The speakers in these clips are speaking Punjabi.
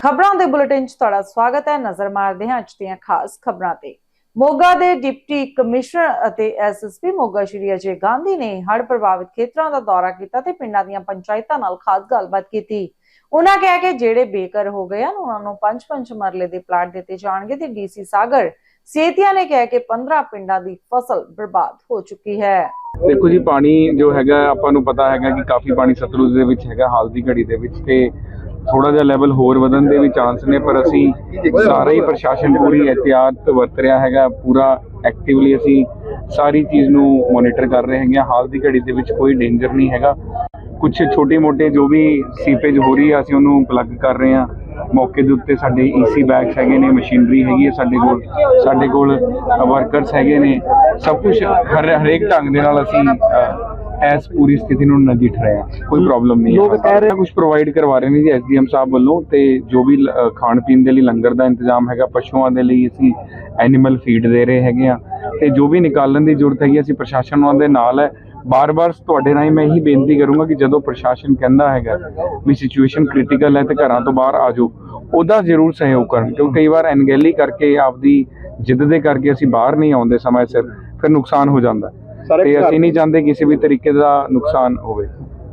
ਖਬਰਾਂ ਦੇ ਬੁਲੇਟਿਨ 'ਚ ਤੁਹਾਡਾ ਸਵਾਗਤ ਹੈ। ਨਜ਼ਰ ਮਾਰਦੇ ਹਾਂ ਅੱਜ ਦੀਆਂ ਖਾਸ ਖਬਰਾਂ ਤੇ। ਮੋਗਾ ਦੇ ਡਿਪਟੀ ਕਮਿਸ਼ਨਰ ਅਤੇ ਐਸਐਸਪੀ ਮੋਗਾ ਸ਼੍ਰੀ ਅਜੇ ਗਾਂਧੀ ਨੇ ਹੜ੍ਹ ਪ੍ਰਭਾਵਿਤ ਖੇਤਰਾਂ ਦਾ ਦੌਰਾ ਕੀਤਾ ਤੇ ਪਿੰਡਾਂ ਦੀਆਂ ਪੰਚਾਇਤਾਂ ਨਾਲ ਖਾਸ ਗੱਲਬਾਤ ਕੀਤੀ। ਉਹਨਾਂ ਕਿਹਾ ਕਿ ਜਿਹੜੇ ਬੇਘਰ ਹੋ ਗਏ ਹਨ, ਉਹਨਾਂ ਨੂੰ ਪੰਜ ਪੰਜ ਮਰਲੇ ਦੇ ਪਲਾਟ ਦਿੱਤੇ ਜਾਣਗੇ ਤੇ ਡੀਸੀ ਸਾਗਰ ਸੇਤੀਆ ਨੇ ਕਹਿ ਕੇ 15 ਪਿੰਡਾਂ ਦੀ ਫਸਲ ਬਰਬਾਦ ਹੋ ਚੁੱਕੀ ਹੈ। ਦੇਖੋ ਜੀ, ਪਾਣੀ ਜੋ ਹੈਗਾ, ਆਪਾਂ ਨੂੰ ਪਤਾ ਹੈਗਾ ਕਿ ਕਾਫੀ ਪਾਣੀ ਸਤਲੁਜ ਦੇ ਵਿੱਚ ਹੈਗਾ, ਹਾਲ ਦੀ ਘੜੀ ਦੇ ਵਿੱਚ ਤੇ ਥੋੜਾ ਜਿਹਾ ਲੈਵਲ ਹੋਰ ਵਧਣ ਦੇ ਵੀ ਚਾਂਸ ਨੇ, ਪਰ ਅਸੀਂ ਸਾਰਾ ਹੀ ਪ੍ਰਸ਼ਾਸਨ ਪੂਰੀ ਇhtiyat ਵਰਤ ਰਿਹਾ ਹੈਗਾ, ਪੂਰਾ ਐਕਟਿਵਲੀ ਅਸੀਂ ਸਾਰੀ ਚੀਜ਼ ਨੂੰ ਮੋਨੀਟਰ ਕਰ ਰਹੇ ਹੈਗੇ ਹਾਂ। ਹਾਲ ਦੀ ਘੜੀ ਦੇ ਵਿੱਚ ਕੋਈ ਡੇਂਜਰ ਨਹੀਂ ਹੈਗਾ। ਕੁਝ ਛੋਟੇ ਮੋਟੇ ਜੋ ਵੀ ਸੀਪੇਜ ਹੋ ਰਹੀ ਹੈ ਅਸੀਂ ਉਹਨੂੰ ਪਲੱਗ ਕਰ ਰਹੇ ਹਾਂ। ਮੌਕੇ ਦੇ ਉੱਤੇ ਸਾਡੇ ਈਸੀ ਬੈਗਸ ਹੈਗੇ ਨੇ ਮਸ਼ੀਨਰੀ ਹੈਗੀ ਹੈ ਸਾਡੇ ਕੋਲ ਸਾਡੇ ਕੋਲ ਵਰਕਰਸ ਹੈਗੇ ਨੇ। ਸਭ ਕੁਝ ਹਰ ਹਰੇਕ ਢੰਗ ਦੇ ਨਾਲ ਅਸੀਂ ਇਸ ਪੂਰੀ ਸਥਿਤੀ ਨੂੰ ਨਜਿੱਠ ਰਹੇ ਕੋਈ ਪ੍ਰੋਬਲਮ ਨਹੀਂ ਲੋਕ ਕਹਿ ਰਹੇ- ਕੁਝ ਪ੍ਰੋਵਾਈਡ ਕਰਵਾ ਰਹੇ ਨੇ ਜੀ ਐਸਡੀਐਮ ਸਾਹਿਬ ਵੱਲੋਂ ਤੇ ਜੋ ਵੀ ਖਾਣ ਪੀਣ ਦੇ ਲਈ ਲੰਗਰ ਦਾ ਇੰਤਜ਼ਾਮ ਹੈਗਾ ਪਸ਼ੂਆਂ ਦੇ ਲਈ ਅਸੀਂ ਐਨੀਮਲ ਫੀਡ ਦੇ ਰਹੇ ਹੈਗੇ ਆ। ਤੇ ਜੋ ਵੀ ਨਿਕਾਲਣ ਦੀ ਜ਼ਰੂਰਤ ਹੈਗੀ ਅਸੀਂ ਪ੍ਰਸ਼ਾਸਨ ਉਹਨਾਂ ਦੇ ਨਾਲ ਹੈ। ਬਾਰ-ਬਾਰ ਤੁਹਾਡੇ ਰਾਹੀਂ ਮੈਂ ਇਹੀ ਬੇਨਤੀ ਕਰੂੰਗਾ ਕਿ ਜਦੋਂ ਪ੍ਰਸ਼ਾਸਨ ਕਹਿੰਦਾ ਹੈਗਾ ਵੀ ਸਿਚੁਏਸ਼ਨ ਕ੍ਰਿਟੀਕਲ ਹੈ ਤੇ ਘਰਾਂ ਤੋਂ ਬਾਹਰ ਆ ਜਾਓ ਉਹਦਾ ਜ਼ਰੂਰ ਸਹਿਯੋਗ ਕਰਨ। ਕਿਉਂਕਿ ਕਈ ਵਾਰ ਅਣਗਹਿਲੀ ਕਰਕੇ ਆਪਦੀ ਜਿੱਦ ਦੇ ਕਰਕੇ ਅਸੀਂ ਬਾਹਰ ਨਹੀਂ ਆਉਂਦੇ ਸਮੇਂ ਸਿਰ ਫਿਰ ਨੁਕਸਾਨ ਹੋ ਜਾਂਦਾ। ਸਾਰੇ ਤੇ ਅਸੀਂ ਨਹੀਂ ਚਾਹੁੰਦੇ ਕਿਸੇ ਵੀ ਤਰੀਕੇ ਦਾ ਨੁਕਸਾਨ ਹੋਵੇ।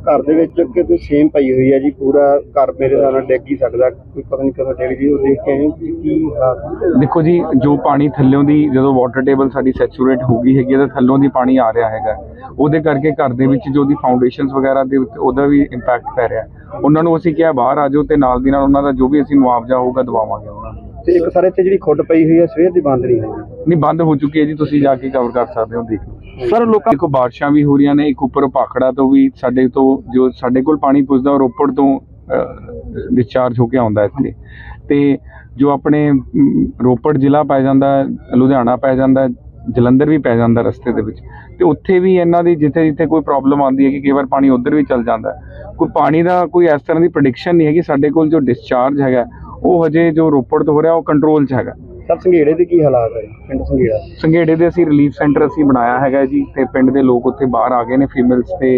ਘਰ ਦੇ ਵਿੱਚ ਕਿਤੇ ਸੇਮ ਪਈ ਹੋਈ ਹੈ ਜੀ ਪੂਰਾ ਘਰ ਮੇਰੇ ਨਾਲ ਡਿੱਗ ਹੀ ਸਕਦਾ ਕੋਈ ਪਤਾ ਨਹੀਂ ਕਦੋਂ ਡਿੱਗ ਜੀ ਉਹ ਦੇਖ ਕੇ ਆਏ ਹਾਂ ਕਿ ਦੇਖੋ ਜੀ ਜੋ ਪਾਣੀ ਥੱਲਿਓਂ ਦੀ ਜਦੋਂ ਵਾਟਰ ਟੇਬਲ ਸਾਡੀ ਸੈਚੂਰੇਟ ਹੋ ਗਈ ਹੈਗੀ ਹੈ ਤਾਂ ਥੱਲੋਂ ਦੀ ਪਾਣੀ ਆ ਰਿਹਾ ਹੈਗਾ। ਉਹਦੇ ਕਰਕੇ ਘਰ ਦੇ ਵਿੱਚ ਜੋ ਦੀ ਫਾਊਂਡੇਸ਼ਨਸ ਵਗੈਰਾ ਦੇ ਉੱਤੇ ਉਹਦਾ ਵੀ ਇੰਪੈਕਟ ਪੈ ਰਿਹਾ। ਉਹਨਾਂ ਨੂੰ ਅਸੀਂ ਕਿਹਾ ਬਾਹਰ ਆ ਜਾਓ ਤੇ ਨਾਲ ਦੀ ਨਾਲ ਉਹਨਾਂ ਦਾ ਜੋ ਵੀ ਅਸੀਂ ਮੁਆਵਜ਼ਾ ਹੋਊਗਾ ਦਵਾਵਾਂਗੇ ਉਹਨਾਂ ਨੂੰ। ਤੇ ਇੱਕ ਸਾਰੇ ਇੱਥੇ ਜਿਹੜੀ ਖੁੱਡ ਪਈ ਹੋਈ ਹੈ ਸਵੇਰ ਦੀ ਬੰਦ ਨਹੀਂ ਹੋਈ। ਨਹੀਂ ਬੰਦ ਹੋ ਚੁੱਕੀ ਹੈ ਜੀ ਤੁਸੀਂ ਜਾ ਕੇ ਕਵਰ ਕਰ ਸਕਦੇ ਹੋ ਦੇਖ ਸਰ ਲੋਕਾਂ ਦੇਖੋ ਬਾਰਿਸ਼ਾਂ ਵੀ ਹੋ ਰਹੀਆਂ ਨੇ ਇੱਕ ਉੱਪਰ ਪਾਖੜਾ ਤੋਂ ਵੀ ਸਾਡੇ ਤੋਂ ਜੋ ਸਾਡੇ ਕੋਲ ਪਾਣੀ ਪੁੱਜਦਾ ਉਹ ਰੋਪੜ ਤੋਂ ਡਿਸਚਾਰਜ ਹੋ ਕੇ ਆਉਂਦਾ ਇੱਥੇ। ਤੇ ਜੋ ਆਪਣੇ ਰੋਪੜ ਜ਼ਿਲ੍ਹਾ ਪੈ ਜਾਂਦਾ ਹੈ, ਲੁਧਿਆਣਾ ਪੈ ਜਾਂਦਾ ਹੈ, ਜਲੰਧਰ ਵੀ ਪੈ ਜਾਂਦਾ ਰਸਤੇ ਦੇ ਵਿੱਚ। ਤੇ ਉੱਥੇ ਵੀ ਇਹਨਾਂ ਦੀ ਜਿੱਥੇ ਜਿੱਥੇ ਕੋਈ ਪ੍ਰੋਬਲਮ ਆਉਂਦੀ ਹੈ ਕਿ ਕਈ ਵਾਰ ਪਾਣੀ ਉੱਧਰ ਵੀ ਚੱਲ ਜਾਂਦਾ ਹੈ। ਕੋਈ ਪਾਣੀ ਦਾ ਕੋਈ ਇਸ ਤਰ੍ਹਾਂ ਦੀ ਪ੍ਰੈਡਿਕਸ਼ਨ ਨਹੀਂ ਹੈਗੀ ਸਾਡੇ ਕੋਲ ਜੋ ਡਿਸਚਾਰਜ ਹੈਗਾ ਉਹ ਹਜੇ ਜੋ ਰੋਪੜ ਤੋਂ ਹੋ ਰਿਹਾ ਉਹ ਕੰਟਰੋਲ 'ਚ ਹੈਗਾ। ਸਰ ਸੰਘੇੜੇ ਦੇ ਕੀ ਹਾਲਾਤ ਹੈ? ਪਿੰਡ ਸੰਘੇੜਾ। ਸੰਘੇੜੇ ਦੇ ਅਸੀਂ ਰਿਲੀਫ ਸੈਂਟਰ ਅਸੀਂ ਬਣਾਇਆ ਹੈਗਾ ਜੀ ਤੇ ਪਿੰਡ ਦੇ ਲੋਕ ਉੱਥੇ ਬਾਹਰ ਆ ਗਏ ਨੇ ਫੀਮੇਲਸ ਤੇ